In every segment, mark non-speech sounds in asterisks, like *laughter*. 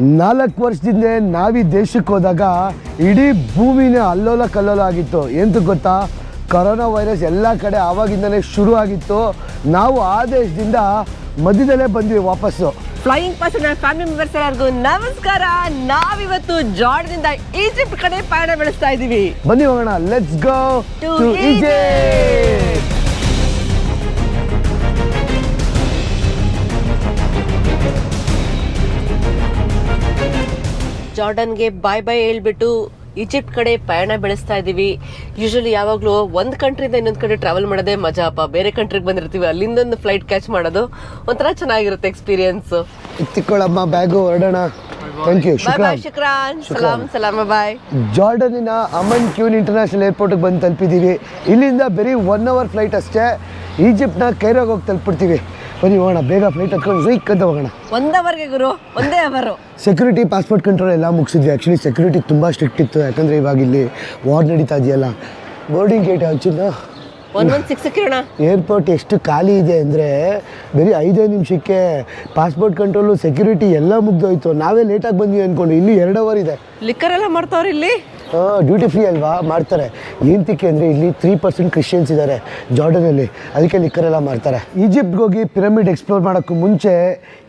ನಾಲ್ಕು ವರ್ಷದಿಂದ ನಾವೀ ದೇಶಕ್ಕೆ ಹೋದಾಗ ಇಡೀ ಭೂಮಿನೇ ಅಲ್ಲೋಲ ಕಲ್ಲೋಲ ಆಗಿತ್ತು. ಎಂತ ಗೊತ್ತಾ? ಕೊರೋನಾ ವೈರಸ್ ಎಲ್ಲ ಕಡೆ ಆವಾಗಿಂದನೇ ಶುರು ಆಗಿತ್ತು. ನಾವು ಆ ದೇಶದಿಂದ ಮಧ್ಯದಲ್ಲೇ ಬಂದ್ವಿ ವಾಪಸ್ಸು. ಫ್ಲೈಯಿಂಗ್ ಪಾಸ್ ನನ್ನ ಫ್ಯಾಮಿಲಿ ಮೆಂಬರ್ಸ್ ಎಲ್ಲರಿಗೂ ನಮಸ್ಕಾರ. ನಾವಿವತ್ತು ಜಾರ್ಡ್ನಿಂದ ಈಜಿಪ್ಟ್ ಕಡೆ ಪಯಣ ಬೆಳೆಸ್ತಾ ಇದ್ದೀವಿ. ಬನ್ನಿ ಹೋಗೋಣ. ಲೆಟ್ಸ್ ಗೋ ಟು ಈಜಿಪ್ಟ್ ಜಾರ್ಡನ್ಗೆ ಬಾಯ್ ಬಾಯ್ ಹೇಳ್ಬಿಟ್ಟು ಈಜಿಪ್ಟ್ ಕಡೆ ಪಯಣ ಬೆಳೆಸ್ತಾ ಇದ್ದೀವಿ. ಯೂಶಲಿ ಯಾವಾಗಲೂ ಒಂದು ಕಂಟ್ರಿಯಿಂದ ಇನ್ನೊಂದು ಕಡೆ ಟ್ರಾವೆಲ್ ಮಾಡೋದೇ ಮಜಾ ಅಪ್ಪ ಬೇರೆ ಕಂಟ್ರಿಗೆ ಬಂದಿರ್ತೀವಿ ಅಲ್ಲಿಂದೊಂದು ಫ್ಲೈಟ್ ಕ್ಯಾಚ್ ಮಾಡೋದು ಒಂಥರ ಚೆನ್ನಾಗಿರುತ್ತೆ ಎಕ್ಸ್ಪೀರಿಯನ್ಸ್ ಎತ್ತಿಕೊಳ್ಳಮ್ಮ ಬ್ಯಾಗು ಹೊರಡೋಣ. ಥ್ಯಾಂಕ್ ಯು ಶುಕ್ರಾನ್. ಶುಕ್ರಾನ್. ಸಲಾಮ್ ಸಲಾಮ ಬಾಯ್ ಜಾರ್ಡನಿನ ಅಮನ್ ಕ್ಯೂನ್ ಇಂಟರ್ನ್ಯಾಷನಲ್ ಏರ್ಪೋರ್ಟ್ಗೆ ಬಂದು ತಲುಪಿದ್ದೀವಿ ಇಲ್ಲಿಂದ ಬರೀ ಒನ್ ಅವರ್ ಫ್ಲೈಟ್ ಅಷ್ಟೇ. ಈಜಿಪ್ಟ್ನ ಕೈರಾಗ ಹೋಗಿ ತಲುಪಿಡ್ತೀವಿ ಬನ್ನಿ ಹೋಗೋಣ ಬೇಗ ಫ್ಲೈಟ್ ಹತ್ಕೊಂಡು ಝೈಕ್ ಅಂತ ಹೋಗೋಣ. ಒಂದ್ ಅವರ್ಗೆ ಗುರು ಒಂದೇ ಅವರು. ಸೆಕ್ಯೂರಿಟಿ ಪಾಸ್ಪೋರ್ಟ್ ಕಂಟ್ರೋಲ್ ಎಲ್ಲ ಮುಗಿಸಿದ್ವಿ. ಆ್ಯಕ್ಚುಲಿ ಸೆಕ್ಯೂರಿಟಿ ತುಂಬ ಸ್ಟ್ರಿಕ್ಟ್ ಇತ್ತು. ಯಾಕಂದರೆ ಇವಾಗ ಇಲ್ಲಿ ವಾರ್ ನಡೀತಾ ಇದೆಯಲ್ಲ. ಬೋರ್ಡಿಂಗ್ ಗೇಟ್ ಒಂದ್ ಸಿಕ್ಸ್ ಕಿರಣ ಏರ್ಪೋರ್ಟ್ ಎಷ್ಟು ಖಾಲಿ ಇದೆ ಅಂದರೆ ಬರೀ ಐದೇ ನಿಮಿಷಕ್ಕೆ ಪಾಸ್ಪೋರ್ಟ್ ಕಂಟ್ರೋಲು ಸೆಕ್ಯೂರಿಟಿ ಎಲ್ಲ ಮುಗ್ದೋಯ್ತು. ನಾವೇ ಲೇಟಾಗಿ ಬಂದ್ವಿ ಅನ್ಕೊಂಡು. ಇಲ್ಲಿ ಎರಡು ಅವರ್ ಇದೆ. ಲಿಕ್ಕರ್ ಎಲ್ಲ ಮಾಡ್ತಾವ್ರಿ ಇಲ್ಲಿ? ಡ್ಯೂಟಿ ಫ್ರೀ ಅಲ್ವಾ? ಮಾಡ್ತಾರೆ. ಏನತಿಕ್ಕೆ ಅಂದರೆ ಇಲ್ಲಿ ತ್ರೀ ಪರ್ಸೆಂಟ್ ಕ್ರಿಶ್ಚಿಯನ್ಸ್ ಇದ್ದಾರೆ ಜಾರ್ಡನಲ್ಲಿ. ಅದಕ್ಕೆ ಲಿಕ್ಕರೆಲ್ಲ ಮಾಡ್ತಾರೆ. ಈಜಿಪ್ಟ್ಗೆ ಹೋಗಿ ಪಿರಮಿಡ್ ಎಕ್ಸ್ಪ್ಲೋರ್ ಮಾಡೋಕ್ಕೂ ಮುಂಚೆ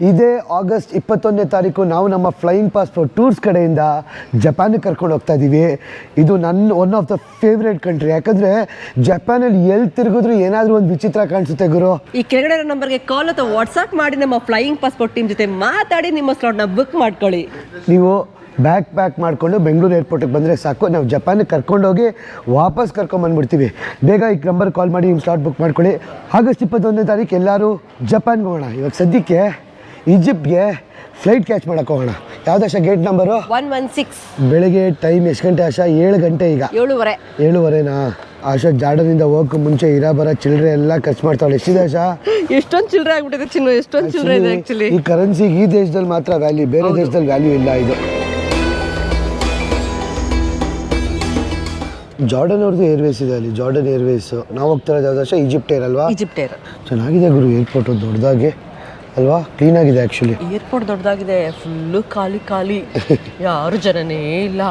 ಇದೇ ಆಗಸ್ಟ್ ಇಪ್ಪತ್ತೊಂದನೇ ತಾರೀಕು ನಾವು ನಮ್ಮ ಫ್ಲೈಯಿಂಗ್ ಪಾಸ್ಪೋರ್ಟ್ ಟೂರ್ಸ್ ಕಡೆಯಿಂದ ಜಪಾನಿಗೆ ಕರ್ಕೊಂಡು ಹೋಗ್ತಾ ಇದ್ದೀವಿ ಇದು ನನ್ನ one of the favourite country ಯಾಕಂದರೆ ಜಪಾನಲ್ಲಿ ಎಲ್ಲಿ ತಿರುಗಿದ್ರು ಏನಾದರೂ ಒಂದು ವಿಚಿತ್ರ ಕಾಣಿಸುತ್ತೆ ಗುರು. ಈ ಕೆಳಗಡೆ ನಂಬರ್ಗೆ ಕಾಲ್ ಅಥವಾ ವಾಟ್ಸಪ್ ಮಾಡಿ ನಮ್ಮ ಫ್ಲೈಯಿಂಗ್ ಪಾಸ್ಪೋರ್ಟ್ ಟೀಮ್ ಜೊತೆ ಮಾತಾಡಿ ನಿಮ್ಮ ಸ್ಲಾಟ್ನ ಬುಕ್ ಮಾಡ್ಕೊಳ್ಳಿ. ನೀವು ಬ್ಯಾಗ್ ಪ್ಯಾಕ್ ಮಾಡಿಕೊಂಡು ಬೆಂಗಳೂರು ಏರ್ಪೋರ್ಟಿಗೆ ಬಂದರೆ ಸಾಕು. ನಾವು ಜಪಾನಿಗೆ ಕರ್ಕೊಂಡೋಗಿ ವಾಪಸ್ ಕರ್ಕೊಂಬಂದ್ಬಿಡ್ತೀವಿ ಬೇಗ ಈ ನಂಬರ್ ಕಾಲ್ ಮಾಡಿ ನಿಮ್ಮ ಸ್ಲಾಟ್ ಬುಕ್ ಮಾಡ್ಕೊಳ್ಳಿ. ಆಗಸ್ಟ್ ಇಪ್ಪತ್ತೊಂದನೇ ತಾರೀಕು ಎಲ್ಲರೂ ಜಪಾನ್ಗೆ ಹೋಗೋಣ. ಇವಾಗ ಸದ್ಯಕ್ಕೆ ಈಜಿಪ್ಟ್ಗೆ ಫ್ಲೈಟ್ ಕ್ಯಾಚ್ ಮಾಡಕ್ಕೆ ಹೋಗೋಣ. ಯಾವ್ದಾಶ gate number one one six ಬೆಳಿಗ್ಗೆ ಟೈಮ್ ಎಷ್ಟು ಗಂಟೆ ಆಶಾ? ಏಳು ಗಂಟೆ ಈಗ. ಏಳುವರೆ. ಏಳುವರೆನಾ? ಆಶಾ ಜಾಡದಿಂದ ಹೋಗೋಕೆ ಮುಂಚೆ ಇರ ಬರ ಚಿಲ್ಲರೆ ಎಲ್ಲ ಖರ್ಚು ಮಾಡ್ತಾವಳೆ. ಎಷ್ಟಿದೆ ಆಶಾ? ಎಷ್ಟೊಂದು ಚಿಲ್ಲರೆ ಆಗ್ಬಿಟ್ಟಿದೆ ಚಿನ್ನ ಎಷ್ಟೊಂದು ಚಿಲ್ಲರೆ ಇದೆ ಆಕ್ಚುಲಿ ಈ ಕರೆನ್ಸಿಗೆ ಈ ದೇಶದಲ್ಲಿ ಮಾತ್ರ ವ್ಯಾಲ್ಯೂ ಬೇರೆ ದೇಶದಲ್ಲಿ ವ್ಯಾಲ್ಯೂ ಇಲ್ಲ ಇದು. ಜಾರ್ಡನ್ ಅವ್ರದ್ದು ಏರ್ವೇಸ್ ಇದೆ ಅಲ್ಲಿ. ಜಾರ್ಡನ್ ಏರ್ವೇಸ್ ನಾವು ಹೋಗ್ತಾ ಇರೋದು ಯಾವ್ದು ವರ್ಷ ಈಜಿಪ್ಟ್ ಏರ್ ಅಲ್ವಾ? Egypt air. ಚೆನ್ನಾಗಿದೆ ಗುರು ಏರ್ಪೋರ್ಟ್ ದೊಡ್ಡದಾಗಿ ಅಲ್ವಾ? ಕ್ಲೀನ್ ಆಗಿದೆ ಆ್ಯಕ್ಚುಲಿ ಏರ್ಪೋರ್ಟ್ ದೊಡ್ಡದಾಗಿದೆ ಫುಲ್ಲು ಖಾಲಿ ಖಾಲಿ. *laughs* ಯಾರು ಜನನೇ ಇಲ್ಲ.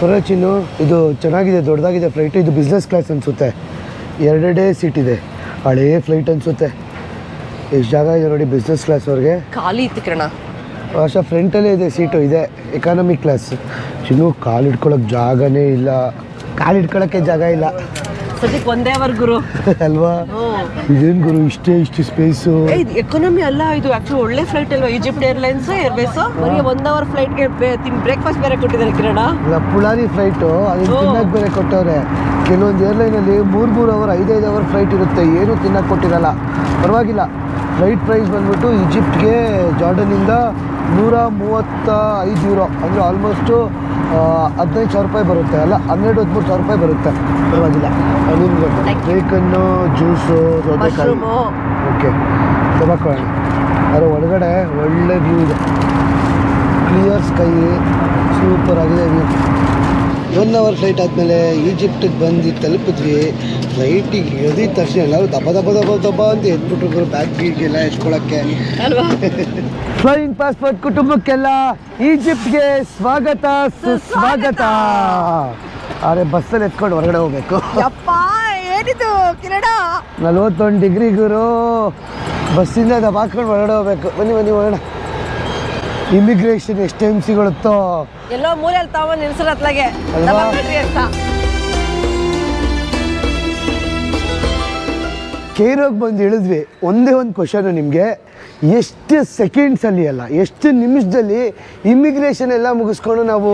ಪರ ಚಿನ್ನು ಇದು ಚೆನ್ನಾಗಿದೆ ದೊಡ್ಡದಾಗಿದೆ ಫ್ಲೈಟ್ ಇದು ಬಿಸ್ನೆಸ್ ಕ್ಲಾಸ್ ಅನಿಸುತ್ತೆ. ಎರಡೆರಡೇ ಸೀಟ್ ಇದೆ. ಹಳೇ ಫ್ಲೈಟ್ ಅನಿಸುತ್ತೆ. ಎಷ್ಟು ಜಾಗ ಇದೆ ನೋಡಿ ಬಿಸ್ನೆಸ್ ಕ್ಲಾಸ್ ಅವ್ರಿಗೆ. ಖಾಲಿ ಇತ್ತು ಕಿರಣ. ವರ್ಷ ಫ್ರಂಟಲ್ಲೇ ಇದೆ ಸೀಟು ಇದೆ. ಎಕಾನಮಿ ಕ್ಲಾಸ್ ಚಿನ್ನು ಕಾಲು ಇಟ್ಕೊಳ್ಳೋಕೆ ಜಾಗನೇ ಇಲ್ಲ. ಕಾಲು ಇಟ್ಕೊಳಕ್ಕೆ ಜಾಗ ಇಲ್ಲ. ಸದ್ಯಕ್ಕೆ ಒಂದೇ ಅವರ್ ಗುರು. *laughs* ಅಲ್ವಾ? ಇದೇನು ಗುರು ಇಷ್ಟೇ ಇಷ್ಟು ಸ್ಪೇಸು ಎಕಾನಮಿ ಅಲ್ಲ ಇದು ಆಕ್ಚುಲಿ ಒಳ್ಳೆ ಫ್ಲೈಟ್ ಅಲ್ವಾ? ಈಜಿಪ್ಟ್ ಏರ್ಲೈನ್ಸ್ ಏರ್ವೇಸ್ ಬರೀ ಒನ್ ಅವರ್ ಫ್ಲೈಟ್ಗೆ ಬ್ರೇಕ್ಫಾಸ್ಟ್ ಬೇರೆ ಕೊಟ್ಟಿದ್ದಾರೆ ಕಿರಣ. ಇಲ್ಲ ಪುಳಾರಿ ಫ್ಲೈಟು ಅದನ್ನ. ತಿನ್ನಕ್ಕೆ ಬೇರೆ ಕೊಟ್ಟವ್ರೆ. ಕೆಲವೊಂದು ಏರ್ಲೈನಲ್ಲಿ ಮೂರು ಮೂರು ಅವರ್ ಐದೈದು ಅವರ್ ಫ್ಲೈಟ್ ಇರುತ್ತೆ. ಏನೂ ತಿನ್ನಕ್ಕೆ ಕೊಟ್ಟಿರಲ್ಲ. ಪರವಾಗಿಲ್ಲ. ಫ್ಲೈಟ್ ಪ್ರೈಸ್ ಬಂದ್ಬಿಟ್ಟು ಈಜಿಪ್ಟ್ಗೆ ಜಾರ್ಡನಿಂದ ನೂರ ಮೂವತ್ತ ಐದು ಯೂರೋ ಅಂದರೆ ಆಲ್ಮೋಸ್ಟು ಹದಿನೈದು ಸಾವಿರ ರೂಪಾಯಿ ಬರುತ್ತೆ. ಅಲ್ಲ ಹನ್ನೆರಡು ಹದಿಮೂರು ಸಾವಿರ ರೂಪಾಯಿ ಬರುತ್ತೆ. ಪರವಾಗಿಲ್ಲ. ನಿಮಗೆ you. ಬೇಕನ್ನು ಜ್ಯೂಸು ಸೌತೆಕಾಯಿ. ಓಕೆ. ತಗೋಕೊಳ್ಳೋಣ ಅದರ ಒಳಗಡೆ ಒಳ್ಳೆ ವ್ಯೂ ಇದೆ. ಕ್ಲಿಯರ್ ಸ್ಕೈ ಸೂಪರ್ ಆಗಿದೆ ವ್ಯೂ ಒನ್ ಅವರ್ ಫ್ಲೈಟ್ ಆದಮೇಲೆ ಈಜಿಪ್ಟಿಗೆ ಬಂದು ತಲುಪಿದ್ವಿ. ಫ್ಲೈಟಿಗೆ ಇಳಿದ ತಕ್ಷಣ ಎಲ್ಲರೂ ದಬ್ಬ ದಬ್ಬ ದಬ್ಬ ದಬ್ಬ ಅಂತ ಎದ್ಬಿಟ್ರು ಬ್ಯಾಗ್ ಗೀಡ್ಗೆಲ್ಲ ಎತ್ಕೊಳ್ಳೋಕ್ಕೆ ಅಲ್ವಾ? ಫ್ಲೈಯಿಂಗ್ ಪಾಸ್ಪೋರ್ಟ್ ಕುಟುಂಬಕ್ಕೆಲ್ಲ ಈಜಿಪ್ಟ್ಗೆ ಸ್ವಾಗತ ಸುಸ್ವಾಗತ. ಅರೆ ಬಸ್ಸಲ್ಲಿ ಎತ್ಕೊಂಡು ಹೊರಗಡೆ ಹೋಗ್ಬೇಕು. ಯಪ್ಪ ಏನಿದು ಕಿರಣ? ನಲ್ವತ್ತೊಂದು ಡಿಗ್ರಿ ಗುರು. ಬಸ್ಸಿಂದ ಹಾಕೊಂಡು ಹೊರಗಡೆ ಹೋಗ್ಬೇಕು. ಬನ್ನಿ ಬನ್ನಿ ಹೋಗೋಣ ಇಮಿಗ್ರೇಷನ್ ಎಷ್ಟು ಟೈಮ್ ಸಿಗುತ್ತೋ ಎಲ್ಲೋ ಮೂಲೆಯಲ್ಲಿ ತಾವ ನಿಲ್ಸರ್ ಅತ್ಲಾಗೆ. ಅಲ್ವಾ? ಅಂತ. ಕೇರೋಗಿ ಬಂದು ಇಳಿದ್ವಿ ಒಂದೇ ಒಂದು ಕ್ವಶನು ನಿಮಗೆ. ಎಷ್ಟು ಸೆಕೆಂಡ್ಸಲ್ಲಿ ಅಲ್ಲ ಎಷ್ಟು ನಿಮಿಷದಲ್ಲಿ ಇಮಿಗ್ರೇಷನ್ ಎಲ್ಲ ಮುಗಿಸ್ಕೊಂಡು ನಾವು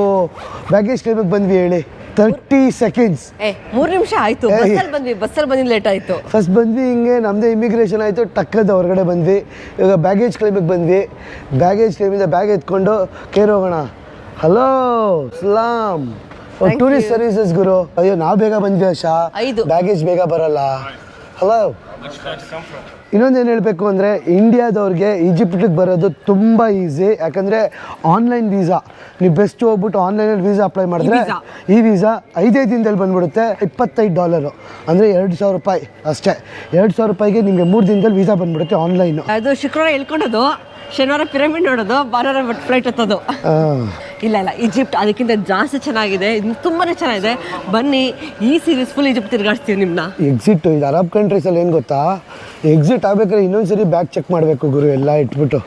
ಬ್ಯಾಗೇಜ್ ಕ್ಲೈಮಿಗೆ ಬಂದ್ವಿ ಹೇಳಿ. ತರ್ಟಿ ಸೆಕೆಂಡ್ಸ್ ಮೂರು ನಿಮಿಷ ಆಯಿತು. ಬಸ್ಸಲ್ಲಿ ಬಂದ್ವಿ ಬಸ್ಸಲ್ಲಿ ಬಂದಿದ್ದು ಲೇಟ್ ಆಯಿತು. ಫಸ್ಟ್ ಬಂದ್ವಿ ಹಿಂಗೆ ನಮ್ಮದೇ ಇಮಿಗ್ರೇಷನ್ ಆಯಿತು ಟಕ್ಕದ ಹೊರಗಡೆ ಬಂದ್ವಿ. ಇವಾಗ ಬ್ಯಾಗೇಜ್ ಕ್ಲೈಮಿಗೆ ಬಂದ್ವಿ. ಬ್ಯಾಗೇಜ್ ಕ್ಲೈಮಿಂದ ಬ್ಯಾಗ್ ಎತ್ಕೊಂಡು ಕೇರ್ ಹೋಗೋಣ ಹಲೋ ಸ್ಲಾಮ್ ಟೂರಿಸ್ಟ್. ಸರ್ವಿಸಸ್ ಗುರು. ಅಯ್ಯೋ ನಾವು ಬೇಗ ಬಂದ್ವಿ ಅಶಾ. ಬ್ಯಾಗೇಜ್ ಬೇಗ ಬರಲ್ಲ. ಹಲೋ ಇನ್ನೊಂದೇನು ಹೇಳಬೇಕು ಅಂದರೆ ಇಂಡಿಯಾದವ್ರಿಗೆ ಈಜಿಪ್ಟಿಗೆ ಬರೋದು ತುಂಬ ಈಸಿ ಯಾಕಂದರೆ ಆನ್ಲೈನ್ ವೀಸಾ ನೀವು ಬೆಸ್ಟ್ ಹೋಗ್ಬಿಟ್ಟು ಆನ್ಲೈನಲ್ಲಿ ವೀಸಾ ಅಪ್ಲೈ ಮಾಡಿದ್ರೆ visa. ಈ ವೀಸಾ ಐದೈದು ದಿನದಲ್ಲಿ ಬಂದ್ಬಿಡುತ್ತೆ. ಇಪ್ಪತ್ತೈದು ಡಾಲರು ಅಂದರೆ ಎರಡು ಸಾವಿರ ರೂಪಾಯಿ ಅಷ್ಟೇ. ಎರಡು ಸಾವಿರ ರೂಪಾಯಿಗೆ ನಿಮಗೆ ಮೂರು ದಿನದಲ್ಲಿ ವೀಸಾ ಬಂದ್ಬಿಡುತ್ತೆ ಆನ್ಲೈನು ಅದು ಶುಕ್ರವಾರ ಹೇಳ್ಕೊಂಡದು. ಶನಿವಾರ ಪಿರಮಿಡ್ ನೋಡೋದು ಭಾನುವಾರ ಫ್ಲೈಟ್ ಹತ್ತೋದು. ಇಲ್ಲ ಇಲ್ಲ ಈಜಿಪ್ಟ್ ಅದಕ್ಕಿಂತ ಜಾಸ್ತಿ ಚೆನ್ನಾಗಿದೆ. ಇದು ತುಂಬಾನೇ ಚೆನ್ನಾಗಿದೆ. ಬನ್ನಿ ಈ ಸೀರೀಸ್ ಫುಲ್ ಈಜಿಪ್ಟ್ ತಿರ್ಗಾಡ್ಸ್ತೀವಿ ನಿಮ್ನ. ಎಕ್ಸಿಟ್ ಇದು ಅರಬ್ ಕಂಟ್ರೀಸಲ್ಲಿ ಏನು ಗೊತ್ತಾ? ಎಕ್ಸಿಟ್ ಆಗ್ಬೇಕಾದ್ರೆ ಇನ್ನೊಂದ್ಸರಿ ಬ್ಯಾಗ್ ಚೆಕ್ ಮಾಡಬೇಕು ಗುರು ಎಲ್ಲ ಇಟ್ಬಿಟ್ಟು.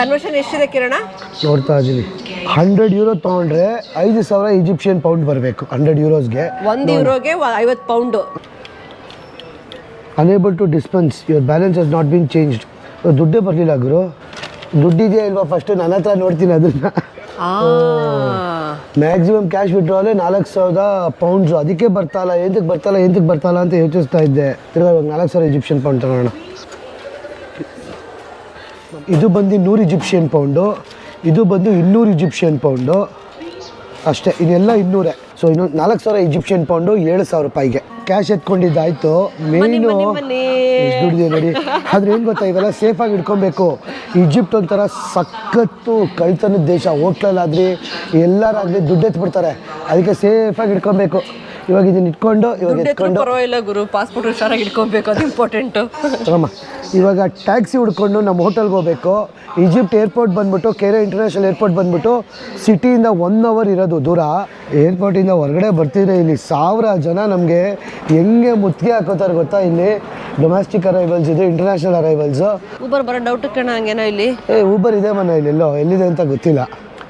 ಕನ್ವರ್ಷನ್ ಎಷ್ಟಿದೆ ಕಿರಣ? ನೋಡ್ತಾ ಇದ್ದೀನಿ ಹಂಡ್ರೆಡ್ ಯೂರೋ ತಗೊಂಡ್ರೆ ಐದು ಸಾವಿರ ಈಜಿಪ್ಷಿಯನ್ ಪೌಂಡ್ ಬರಬೇಕು ಹಂಡ್ರೆಡ್ ಯೂರೋಸ್ಗೆ ಒಂದು ಯೂರೋಗೆ ಐವತ್ತು pound unable to dispense your balance has not been changed ದುಡ್ಡೇ ಬರಲಿಲ್ಲ ಗುರು. ದುಡ್ಡಿದೆಯಾ ಇಲ್ವಾ ಫಸ್ಟ್ ನನ್ನ ಹತ್ರ ನೋಡ್ತೀನಿ ಅದನ್ನ ಮ್ಯಾಕ್ಸಿಮಮ್ ಕ್ಯಾಶ್ ವಿಡ್ರಾಲೆ ನಾಲ್ಕು ಸಾವಿರದ ಪೌಂಡ್ಸ್ ಅದಕ್ಕೆ ಬರ್ತಾಲ್ಲ ಎಂತಕ್ಕೆ ಬರ್ತಾಲ್ಲ ಎಂತಕ್ಕೆ ಬರ್ತಾಲ್ಲ ಅಂತ ಯೋಚಿಸ್ತಾ ಇದ್ದೆ. ತಿರ್ಗಾ ಇವಾಗ ನಾಲ್ಕು ಸಾವಿರ ಇಜಿಪ್ಷಿಯನ್ ಪೌಂಡ್ ತಗೋಣ. ಇದು ಬಂದು ನೂರು ಇಜಿಪ್ಷಿಯನ್ ಪೌಂಡು ಇದು ಬಂದು ಇನ್ನೂರು ಇಜಿಪ್ಷಿಯನ್ ಪೌಂಡು ಅಷ್ಟೇ. ಇದೆಲ್ಲ ಇನ್ನೂರೇ. ಸೊ ಇನ್ನೊಂದು ನಾಲ್ಕು ಸಾವಿರ ಈಜಿಪ್ಷಿಯನ್ ಪೌಂಡು ಏಳು ಸಾವಿರ ರೂಪಾಯಿಗೆ. ಕ್ಯಾಶ್ ಎತ್ಕೊಂಡಿದ್ದಾಯ್ತು. ಮೇಯ್ನು. ಎಷ್ಟು ದುಡ್ಡಿದೆ ನೋಡಿ. ಆದ್ರೆ ಏನು ಗೊತ್ತಾ ಇವೆಲ್ಲ ಸೇಫಾಗಿ ಇಟ್ಕೊಬೇಕು. ಈಜಿಪ್ಟ್ ಒಂಥರ ಸಖತ್ತು ಕಳ್ತನದ ದೇಶ. ಹೋಟ್ಲಲ್ಲಾದ್ರಿ ಎಲ್ಲರಾಗಲಿ ದುಡ್ಡು ಎತ್ಬಿಡ್ತಾರೆ. ಅದಕ್ಕೆ ಸೇಫಾಗಿ ಇಟ್ಕೊಬೇಕು. ಇವಾಗ ಇದನ್ನ ಇಟ್ಕೊಂಡು ಇವಾಗ ಎತ್ಕೊಂಡು. ಪರವಾಗಿಲ್ಲ ಗುರು. ಪಾಸ್ಪೋರ್ಟ್ ಹುಷಾರಾಗಿ ಇಟ್ಕೊಬೇಕು ಅದು ಇಂಪಾರ್ಟೆಂಟು ಅಮ್ಮ ಇವಾಗ ಟ್ಯಾಕ್ಸಿ ಹುಡ್ಕೊಂಡು ನಮ್ಮ ಹೋಟೆಲ್ಗೆ ಹೋಗಬೇಕು. ಈಜಿಪ್ಟ್ ಏರ್ಪೋರ್ಟ್ ಬಂದ್ಬಿಟ್ಟು ಕೆರೆ ಇಂಟರ್ನ್ಯಾಷನಲ್ ಏರ್ಪೋರ್ಟ್ ಬಂದ್ಬಿಟ್ಟು ಸಿಟಿಯಿಂದ ಒನ್ ಅವರ್ ಇರೋದು ದೂರ. ಏರ್ಪೋರ್ಟಿಂದ ಹೊರಗಡೆ ಬರ್ತಿದ್ರೆ ಇಲ್ಲಿ ಸಾವಿರ ಜನ ನಮಗೆ ಹೆಂಗೆ ಮುತ್ತಿಗೆ ಹಾಕೋತಾರೆ ಗೊತ್ತಾ ಇಲ್ಲಿ? ಡೊಮೆಸ್ಟಿಕ್ ಅರೈವಲ್ಸ್ ಇದು ಇಂಟರ್ನ್ಯಾಷನಲ್ ಅರೈವಲ್ಸು ಊಬರ್ ಬರೋ ಡೌಟ್ ಕಣ ಹಂಗೇನೋ ಇಲ್ಲಿ? ಏ ಊಬರ್ ಇದೆ ಮನೆ ಇಲ್ಲೆಲ್ಲೋ ಎಲ್ಲಿದೆ ಅಂತ ಗೊತ್ತಿಲ್ಲ.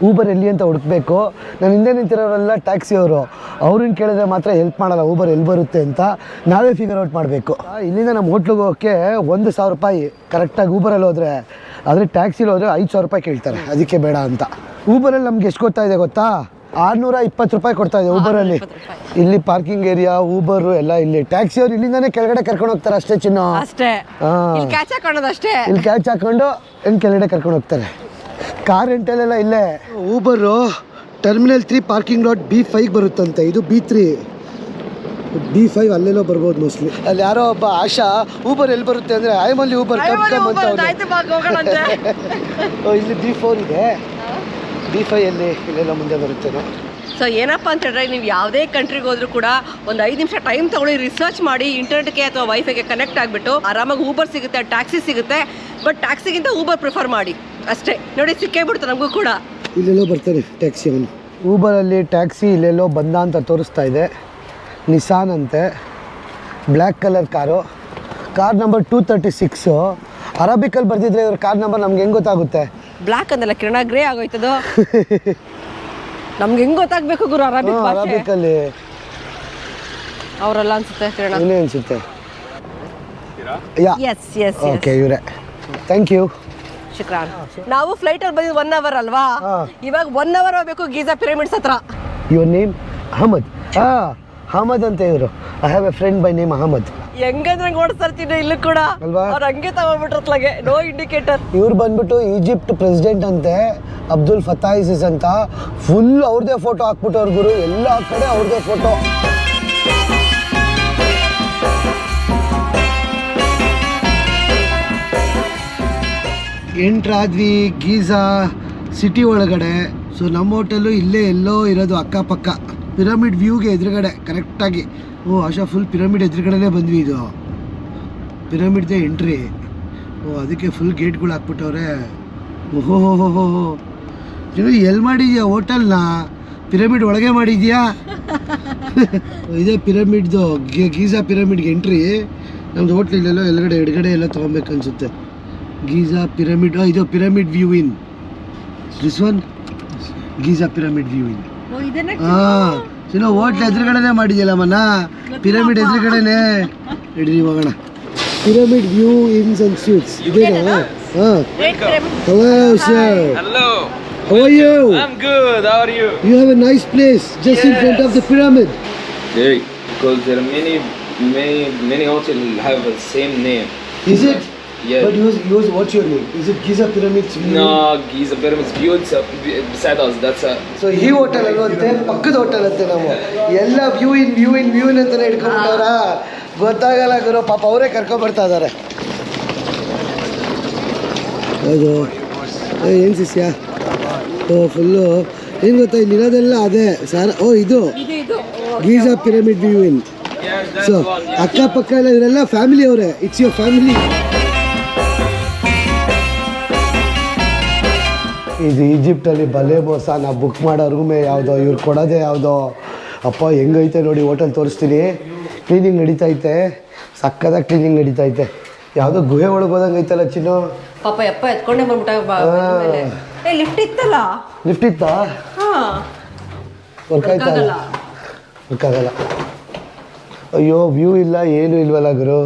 ಊಬರ್ ಎಲ್ಲಿ ಅಂತ ಹುಡುಕ್ಬೇಕು. ನಾನು ಹಿಂದೆ ನಿಂತಿರೋರೆಲ್ಲ ಟ್ಯಾಕ್ಸಿ ಅವರು. ಅವ್ರನ್ನ ಕೇಳಿದ್ರೆ ಮಾತ್ರ ಹೆಲ್ಪ್ ಮಾಡಲ್ಲ ಊಬರ್ ಎಲ್ಲಿ ಬರುತ್ತೆ ಅಂತ ನಾವೇ ಫಿಗರ್ ಔಟ್ ಮಾಡಬೇಕು. ಇಲ್ಲಿಂದ ನಮ್ಮ ಹೋಟ್ಲಿಗೆ ಹೋಗೋಕ್ಕೆ ಒಂದು ಸಾವಿರ ರೂಪಾಯಿ ಕರೆಕ್ಟಾಗಿ ಊಬರಲ್ಲಿ ಹೋದರೆ ಆದರೆ ಟ್ಯಾಕ್ಸಿಲಿ ಹೋದರೆ ಐದು ಸಾವಿರ ರೂಪಾಯಿ ಕೇಳ್ತಾರೆ. ಅದಕ್ಕೆ ಬೇಡ ಅಂತ. ಊಬರಲ್ಲಿ ನಮ್ಗೆ ಎಷ್ಟು ಗೊತ್ತಾಯಿದೆ ಇದೆ ಗೊತ್ತಾ? ಆರುನೂರ ಇಪ್ಪತ್ತು ರೂಪಾಯಿ ಕೊಡ್ತಾ ಇದೆ ಊಬರಲ್ಲಿ ಇಲ್ಲಿ ಪಾರ್ಕಿಂಗ್ ಏರಿಯಾ ಊಬರ್ ಎಲ್ಲ ಇಲ್ಲಿ. ಟ್ಯಾಕ್ಸಿ ಅವ್ರು ಇಲ್ಲಿಂದಾನೇ ಕೆಳಗಡೆ ಕರ್ಕೊಂಡು ಹೋಗ್ತಾರೆ ಅಷ್ಟೇ ಚಿನ್ನ. ಅಷ್ಟೇ. ಇಲ್ಲಿ ಕ್ಯಾಚ್ ಅಷ್ಟೇ. ಇಲ್ಲಿ ಕ್ಯಾಚ್ ಹಾಕೊಂಡು ಏನು ಕೆಳಗಡೆ ಕರ್ಕೊಂಡು ಹೋಗ್ತಾರೆ. ಕಾರ್ ರೆಂಟಲ್ಲೆಲ್ಲ ಇಲ್ಲೇ. Uber terminal three parking lot B five ಬರುತ್ತಂತೆ. ಇದು ಬಿ ತ್ರೀ ಬಿ ಫೈವ್ ಅಲ್ಲೆಲ್ಲೋ ಬರ್ಬೋದು ಮೋಸ್ಟ್ಲಿ ಅಲ್ಲಿ ಯಾರೋ ಒಬ್ಬ ಆಶಾ ಊಬರ್ ಎಲ್ಲಿ ಬರುತ್ತೆ ಅಂದರೆ ಐಮಲ್ಲಿ ಊಬರ್ ಕಮ್ ಕಮ್ ಅಂತ ಅವ್ನು. *laughs* ಓ, ಇಲ್ಲಿ ಬಿ ಫೋರ್ ಇದೆ. ಬಿ ಫೈಯಲ್ಲಿ ಇಲ್ಲೆಲ್ಲ ಮುಂದೆ ಬರುತ್ತೆ ಸೊ ಏನಪ್ಪ ಅಂತ ಹೇಳಿದ್ರೆ ನೀವು ಯಾವುದೇ ಕಂಟ್ರಿಗೆ ಹೋದ್ರು ಕೂಡ ಒಂದು ಐದು ನಿಮಿಷ ಟೈಮ್ ತಗೊಳ್ಳಿ ರಿಸರ್ಚ್ ಮಾಡಿ ಇಂಟರ್ನೆಟ್ಗೆ ಅಥವಾ ವೈಫೈಗೆ ಕನೆಕ್ಟ್ ಆಗಿಬಿಟ್ಟು ಆರಾಮಾಗಿ ಊಬರ್ ಸಿಗುತ್ತೆ ಟ್ಯಾಕ್ಸಿ ಸಿಗುತ್ತೆ ಬಟ್ ಟ್ಯಾಕ್ಸಿಗಿಂತ ಊಬರ್ ಪ್ರಿಫರ್ ಮಾಡಿ. ಅಷ್ಟೇ. ನೋಡಿ ಸಿಕ್ಕೇ ಬಿಡ್ತು ನಮಗೂ ಕೂಡ. ಇಲ್ಲೆಲ್ಲೋ ಬರ್ತಾರೆ ಟ್ಯಾಕ್ಸಿ ಅವನು ಊಬರಲ್ಲಿ ಟ್ಯಾಕ್ಸಿ ಇಲ್ಲೆಲ್ಲೋ ಬಂದ ಅಂತ ತೋರಿಸ್ತಾ ಇದೆ. ನಿಸಾನ್ ಅಂತೆ. Black colour car car number two thirty six ಅರಬಿಕಲ್ಲಿ ಬರ್ತಿದ್ರೆ ಇವ್ರ ಕಾರ್ ನಂಬರ್ ನಮ್ಗೆ ಹೆಂಗೆ ಗೊತ್ತಾಗುತ್ತೆ? ಬ್ಲ್ಯಾಕ್ ಅಂದಲ್ಲ ಕಿರಣ ಗ್ರೇ ಆಗೋಯ್ತದು? *laughs* ನಮ್ಗೆ ಹೆಂಗ್ ಗೊತ್ತಾಗ್ಬೇಕು ಗುರು ಅರಾಬಿಕ್ ಭಾಷೆ? ಅವರಲ್ಲ ಅವರೆಲ್ಲ ಅನ್ಸುತ್ತೆ ಕಿರಣ. ಏನೇ ಅನ್ಸುತ್ತೆ? ಯಾ. ಎಸ್ ಎಸ್ ಓಕೆ ಇವರೇ. ಥ್ಯಾಂಕ್ ಯು ಶುಕ್ರಾನ್. ನಾವು ಫ್ಲೈಟ್ ಅಲ್ಲಿ ಬಂದಿದ್ದು ಒನ್ ಅವರ್ ಅಲ್ವಾ? ಇವಾಗ ಒನ್ ಅವರ್ ಹೋಗ್ಬೇಕು ಗೀಜಾ ಪಿರಮಿಡ್ಸ್ ಹತ್ರ. ಯುವರ್ ನೇಮ್ ಅಹಮದ್ ಹಾಂ. ಅಹಮದ್ ಅಂತ ಇವರು I have a friend by name Ahmed. ಹೆಂಗಂದ್ರೆ ಓಡಿಸ್ತಾರ್ತೀನಿ ಇಲ್ಲೂ ಕೂಡ? ಅಲ್ವಾ? ಅವ್ರು ಹಂಗೆ ತಗೊಂಡ್ಬಿಟ್ರತ್ಲಾಗೆ ನೋ ಇಂಡಿಕೇಟರ್ ಇವ್ರು ಬಂದ್ಬಿಟ್ಟು ಈಜಿಪ್ಟ್ ಪ್ರೆಸಿಡೆಂಟ್ ಅಂತೆ ಅಬ್ದುಲ್ ಫತಾಯಿಸಿಸ್ ಅಂತ. ಫುಲ್ ಅವ್ರದೇ ಫೋಟೋ ಹಾಕ್ಬಿಟ್ಟು ಅವ್ರ ಗುರು. ಎಲ್ಲ ಕಡೆ ಅವ್ರದೇ ಫೋಟೋ ಎಂಟ್ರಾದ್ವಿ ಗೀಝಾ ಸಿಟಿ ಒಳಗಡೆ. ಸೊ ನಮ್ಮ ಹೋಟೆಲು ಇಲ್ಲೇ ಎಲ್ಲೋ ಇರೋದು ಅಕ್ಕಪಕ್ಕ. ಪಿರಮಿಡ್ ವ್ಯೂಗೆ ಎದುರುಗಡೆ ಕರೆಕ್ಟಾಗಿ ಓ, ಆಶಾ ಫುಲ್ ಪಿರಮಿಡ್ ಎದುರುಗಡೆನೇ ಬಂದ್ವಿ ಇದು. ಪಿರಮಿಡ್ದೇ ಎಂಟ್ರಿ ಓ, ಅದಕ್ಕೆ ಫುಲ್ ಗೇಟ್ಗಳು ಹಾಕ್ಬಿಟ್ಟವ್ರೆ. ಓಹೋ, ಹೋ ಹೋ ಎಲ್ಲಿ ಮಾಡಿದ್ಯಾ ಹೋಟೆಲ್ನ? ಪಿರಮಿಡ್ ಒಳಗೆ ಮಾಡಿದ್ಯಾ? ಇದೇ ಪಿರಮಿಡ್ದು ಗೀಝಾ ಪಿರಮಿಡ್ಗೆ ಎಂಟ್ರಿ ನಮ್ದು ಹೋಟ್ಲಲ್ಲೆಲ್ಲ ಎಲ್ಲಗಡೆ ಎಡಗಡೆ ಎಲ್ಲ ತೊಗೊಬೇಕು ಅನಿಸುತ್ತೆ. ಗೀಝಾ ಪಿರಮಿಡ್ ಇದು pyramid view in this one Giza pyramid view in ಹಾ ಚಿನ್ನ ಹೋಟ್ಲ್ ಎದುರುಗಡೆನೆ ಮಾಡಿದ್ಯಲ್ಲ ಮನ್ನ ಪಿರಮಿಡ್ ಎದುರುಗಡೆನೆ ನಡೀರಿ ಹೋಗೋಣ pyramid view inns and sweets ಇದೇನಾ ಹಾ hello sir Hello, how are you I'm good. How are you? You have a nice place just in front of the pyramid Yeah, because there are many, many, many hotels have the same name. Is it Yeah. But use use what's your name is it Giza pyramids No, Giza Pyramids built up beside us. That's a so ಈ hotel ಅಲ್ವಂತೆ ಪಕ್ಕದ hotel ಅಂತೆ ನಾವು. ಎಲ್ಲ view in view in view in ಅಂತಾನೆ ಇಟ್ಕೊಂಡ್ಬಿಟ್ಟವ್ರ ಗೊತ್ತಾಗಲ್ಲ ಗುರು ಪಾಪ ಅವರೇ ಕರ್ಕೊಂಡ್ಬರ್ತಾ ಇದ್ದಾರೆ ಹೌದು ಏನು ಶಿಷ್ಯ? ಓ ಫುಲ್ಲು ಏನು ಗೊತ್ತಾ ಇಲ್ಲಿರೋದೆಲ್ಲ ಅದೇ. ಸರ್ ಓ ಇದು. Giza pyramid view in so ಅಕ್ಕಪಕ್ಕ ಎಲ್ಲ ಇವರೆಲ್ಲ ಫ್ಯಾಮಿಲಿ ಅವರೇ. ಇಟ್ಸ್ ಯುವರ್ ಫ್ಯಾಮಿಲಿ ಇದು ಈಜಿಪ್ಟಲ್ಲಿ ಬಲೆ ಮೋಸ ನಾವು ಬುಕ್ ಮಾಡೋ ರೂಮೇ ಯಾವುದೋ ಇವ್ರು ಕೊಡೋದೇ ಯಾವುದೋ. ಅಪ್ಪ ಹೆಂಗೈತೆ ನೋಡಿ ಹೋಟೆಲ್ ತೋರಿಸ್ತೀನಿ. ಕ್ಲೀನಿಂಗ್ ನಡೀತೈತೆ. ಸಕ್ಕದಾಗಿ ಕ್ಲೀನಿಂಗ್ ನಡೀತೈತೆ. ಯಾವುದೋ ಗುಹೆ ಒಳಗೆ ಹೋದಂಗೆ ಐತಲ್ಲ ಚಿನ್ನು? ಪಾಪ ಯಪ್ಪ ಎತ್ಕೊಂಡೆ ಬಂದ್ಬಿಟ್ಟ ಲಿಫ್ಟ್ ಇತ್ತಲ್ಲ? ಲಿಫ್ಟ್ ಇತ್ತಾ? ವರ್ಕ್ ಆಯ್ತಾ. ವರ್ಕ್ ಆಗಲ್ಲ. ಅಯ್ಯೋ ವ್ಯೂ ಇಲ್ಲ ಏನೂ ಇಲ್ವಲ್ಲ ಗುರು.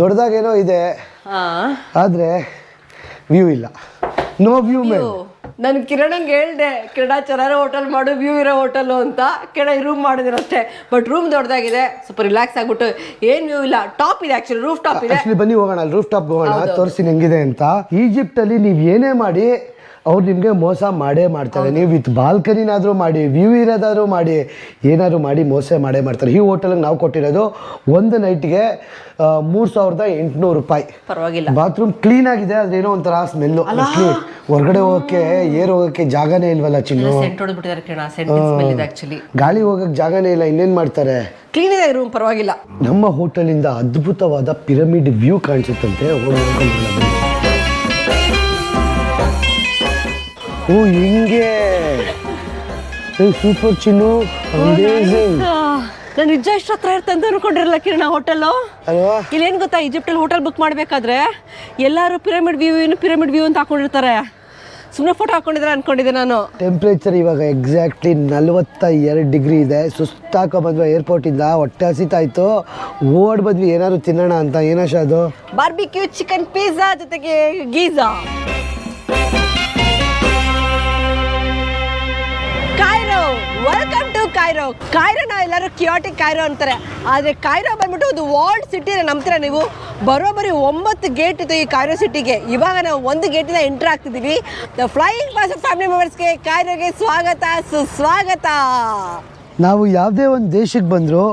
ದೊಡ್ಡದಾಗೇನೋ ಇದೆ. ಆದರೆ ವ್ಯೂ ಇಲ್ಲ. ನೋ ವ್ಯೂ ಮೇಲ್ ನಾನು ಕಿರಣಂಗೆ ಹೇಳ್ದೆ ಕಿರಣ ಚೆನ್ನಾಗಿರೋ ಹೋಟೆಲ್ ಮಾಡು ವ್ಯೂ ಇರೋ ಹೋಟೆಲು ಅಂತ. ಕಿರಣ ರೂಮ್ ಮಾಡಿದ್ರಷ್ಟೆ ಬಟ್ ರೂಮ್ ದೊಡ್ಡದಾಗಿದೆ ಸ್ವಲ್ಪ ರಿಲ್ಯಾಕ್ಸ್ ಆಗ್ಬಿಟ್ಟು ಏನ್ ವ್ಯೂ ಇಲ್ಲ. ಟಾಪ್ ಇದೆ ಆಕ್ಚುಲಿ ರೂಫ್ ಟಾಪ್ ಇದೆ. ಆಕ್ಚುಲಿ ಬನ್ನಿ ಹೋಗೋಣ ರೂಫ್ ಟಾಪ್ ಹೋಗೋಣ ತೋರಿಸ್ತೀನಿ ಹೆಂಗಿದೆ ಅಂತ. ಈಜಿಪ್ಟ್ ಅಲ್ಲಿ ನೀವು ಏನೇ ಮಾಡಿ ಅವ್ರು ನಿಮಗೆ ಮೋಸ ಮಾಡೇ ಮಾಡ್ತಾರೆ. ನೀವು ವಿತ್ ಬಾಲ್ಕನಿನಾದರೂ ಮಾಡಿ ವ್ಯೂ ಇರೋದಾದರೂ ಮಾಡಿ ಏನಾದರೂ ಮಾಡಿ ಮೋಸ ಮಾಡೇ ಮಾಡ್ತಾರೆ. ಈ ಹೋಟೆಲ್ಗೆ ನಾವು ಕೊಟ್ಟಿರೋದು ಒಂದು ನೈಟ್ಗೆ ಮೂರು ಸಾವಿರದ ಎಂಟುನೂರು ರೂಪಾಯಿ. ಪರವಾಗಿಲ್ಲ. ಬಾತ್ರೂಮ್ ಕ್ಲೀನ್ ಆಗಿದೆ ಅದೇನೋ ಏನೋ ಒಂಥರ ಸ್ಮೆಲ್ಲು ಹೊರಗಡೆ ಹೋಗಕ್ಕೆ ಏರ್ ಹೋಗಕ್ಕೆ ಜಾಗನೇ ಇಲ್ವಲ್ಲ ಚಿನ್ನು? ಗಾಳಿ ಹೋಗಕ್ಕೆ ಜಾಗನೇ ಇಲ್ಲ ಇನ್ನೇನು ಮಾಡ್ತಾರೆ? ಕ್ಲೀನ್ ಇದೆ ರೂಮ್ ಪರವಾಗಿಲ್ಲ. ನಮ್ಮ ಹೋಟೆಲಿಂದ ಅದ್ಭುತವಾದ ಪಿರಮಿಡ್ ವ್ಯೂ ಕಾಣಿಸುತ್ತಂತೆ. ಓ ಹಿಂಗೆ ಸೂಪರ್ ಚಿನ್ನು ಅಮೇಝಿಂಗ್ ನಾನು ನಿಜ ಇಷ್ಟ ಹತ್ರ ಇರುತ್ತೆ ಅಂತ ಅನ್ಕೊಂಡಿರಲ್ಲ ಕಿರಣ ಹೋಟೆಲ್. ಅಲ್ವಾ? ಇಲ್ಲೇನು ಗೊತ್ತಾ ಈಜಿಪ್ಟಲ್ಲಿ ಹೋಟೆಲ್ ಬುಕ್ ಮಾಡಬೇಕಾದ್ರೆ ಎಲ್ಲರೂ ಪಿರಮಿಡ್ ವ್ಯೂ ಏನು ಪಿರಮಿಡ್ ವ್ಯೂ ಅಂತ ಹಾಕೊಂಡಿರ್ತಾರೆ. ಸುಮ್ಮನೆ ಫೋಟೋ ಹಾಕೊಂಡಿದ್ದಾರೆ ಅನ್ಕೊಂಡಿದ್ದೆ ನಾನು. ಟೆಂಪ್ರೇಚರ್ ಇವಾಗ ಎಕ್ಸಾಕ್ಟ್ಲಿ ನಲವತ್ತ ಎರಡು ಡಿಗ್ರಿ ಇದೆ. ಸುಸ್ತಾಕ ಬಂದ್ವಿ ಏರ್ಪೋರ್ಟಿಂದ ಹೊಟ್ಟೆ ಹಸಿತಾಯ್ತು. ಓಡ್ ಬಂದ್ವಿ ಏನಾದ್ರು ತಿನ್ನೋಣ ಅಂತ. ಏನಶ ಅದು? ಬಾರ್ಬಿಕ್ಯೂ ಚಿಕನ್ ಪಿಜ್ಜಾ ಜೊತೆಗೆ ಗೀಜಾ. ವೆಲ್ಕಮ್ ಟು ಕಾಯ್ರೋ ಕಾಯ್ರೋನ ಎಲ್ಲರೂ ಕಿಯೋಟಿಕ್ ಕಾಯ್ರೋ ಅಂತಾರೆ. ಆದರೆ ಕಾಯ್ರೋ ಬಂದ್ಬಿಟ್ಟು ಒಂದು ವರ್ಲ್ಡ್ ಸಿಟಿ ನಂಬ್ತೀರ ನೀವು? ಬರೋಬ್ಬರಿ ಒಂಬತ್ತು ಗೇಟ್ ಇತ್ತು ಈ ಕಾಯ್ರೋ ಸಿಟಿಗೆ ಇವಾಗ ನಾವು ಒಂದು ಗೇಟಿಂದ ಎಂಟ್ರ್ ಆಗ್ತಿದ್ದೀವಿ ದ ಫ್ಲೈಯಿಂಗ್ ಪಾಸ್ ಫ್ಯಾಮಿಲಿ ಮೆಂಬರ್ಸ್ಗೆ ಕಾಯ್ರೋಗೆ ಸ್ವಾಗತ, ಸುಸ್ವಾಗತ. ನಾವು ಯಾವುದೇ ಒಂದು ದೇಶಕ್ಕೆ ಬಂದರೂ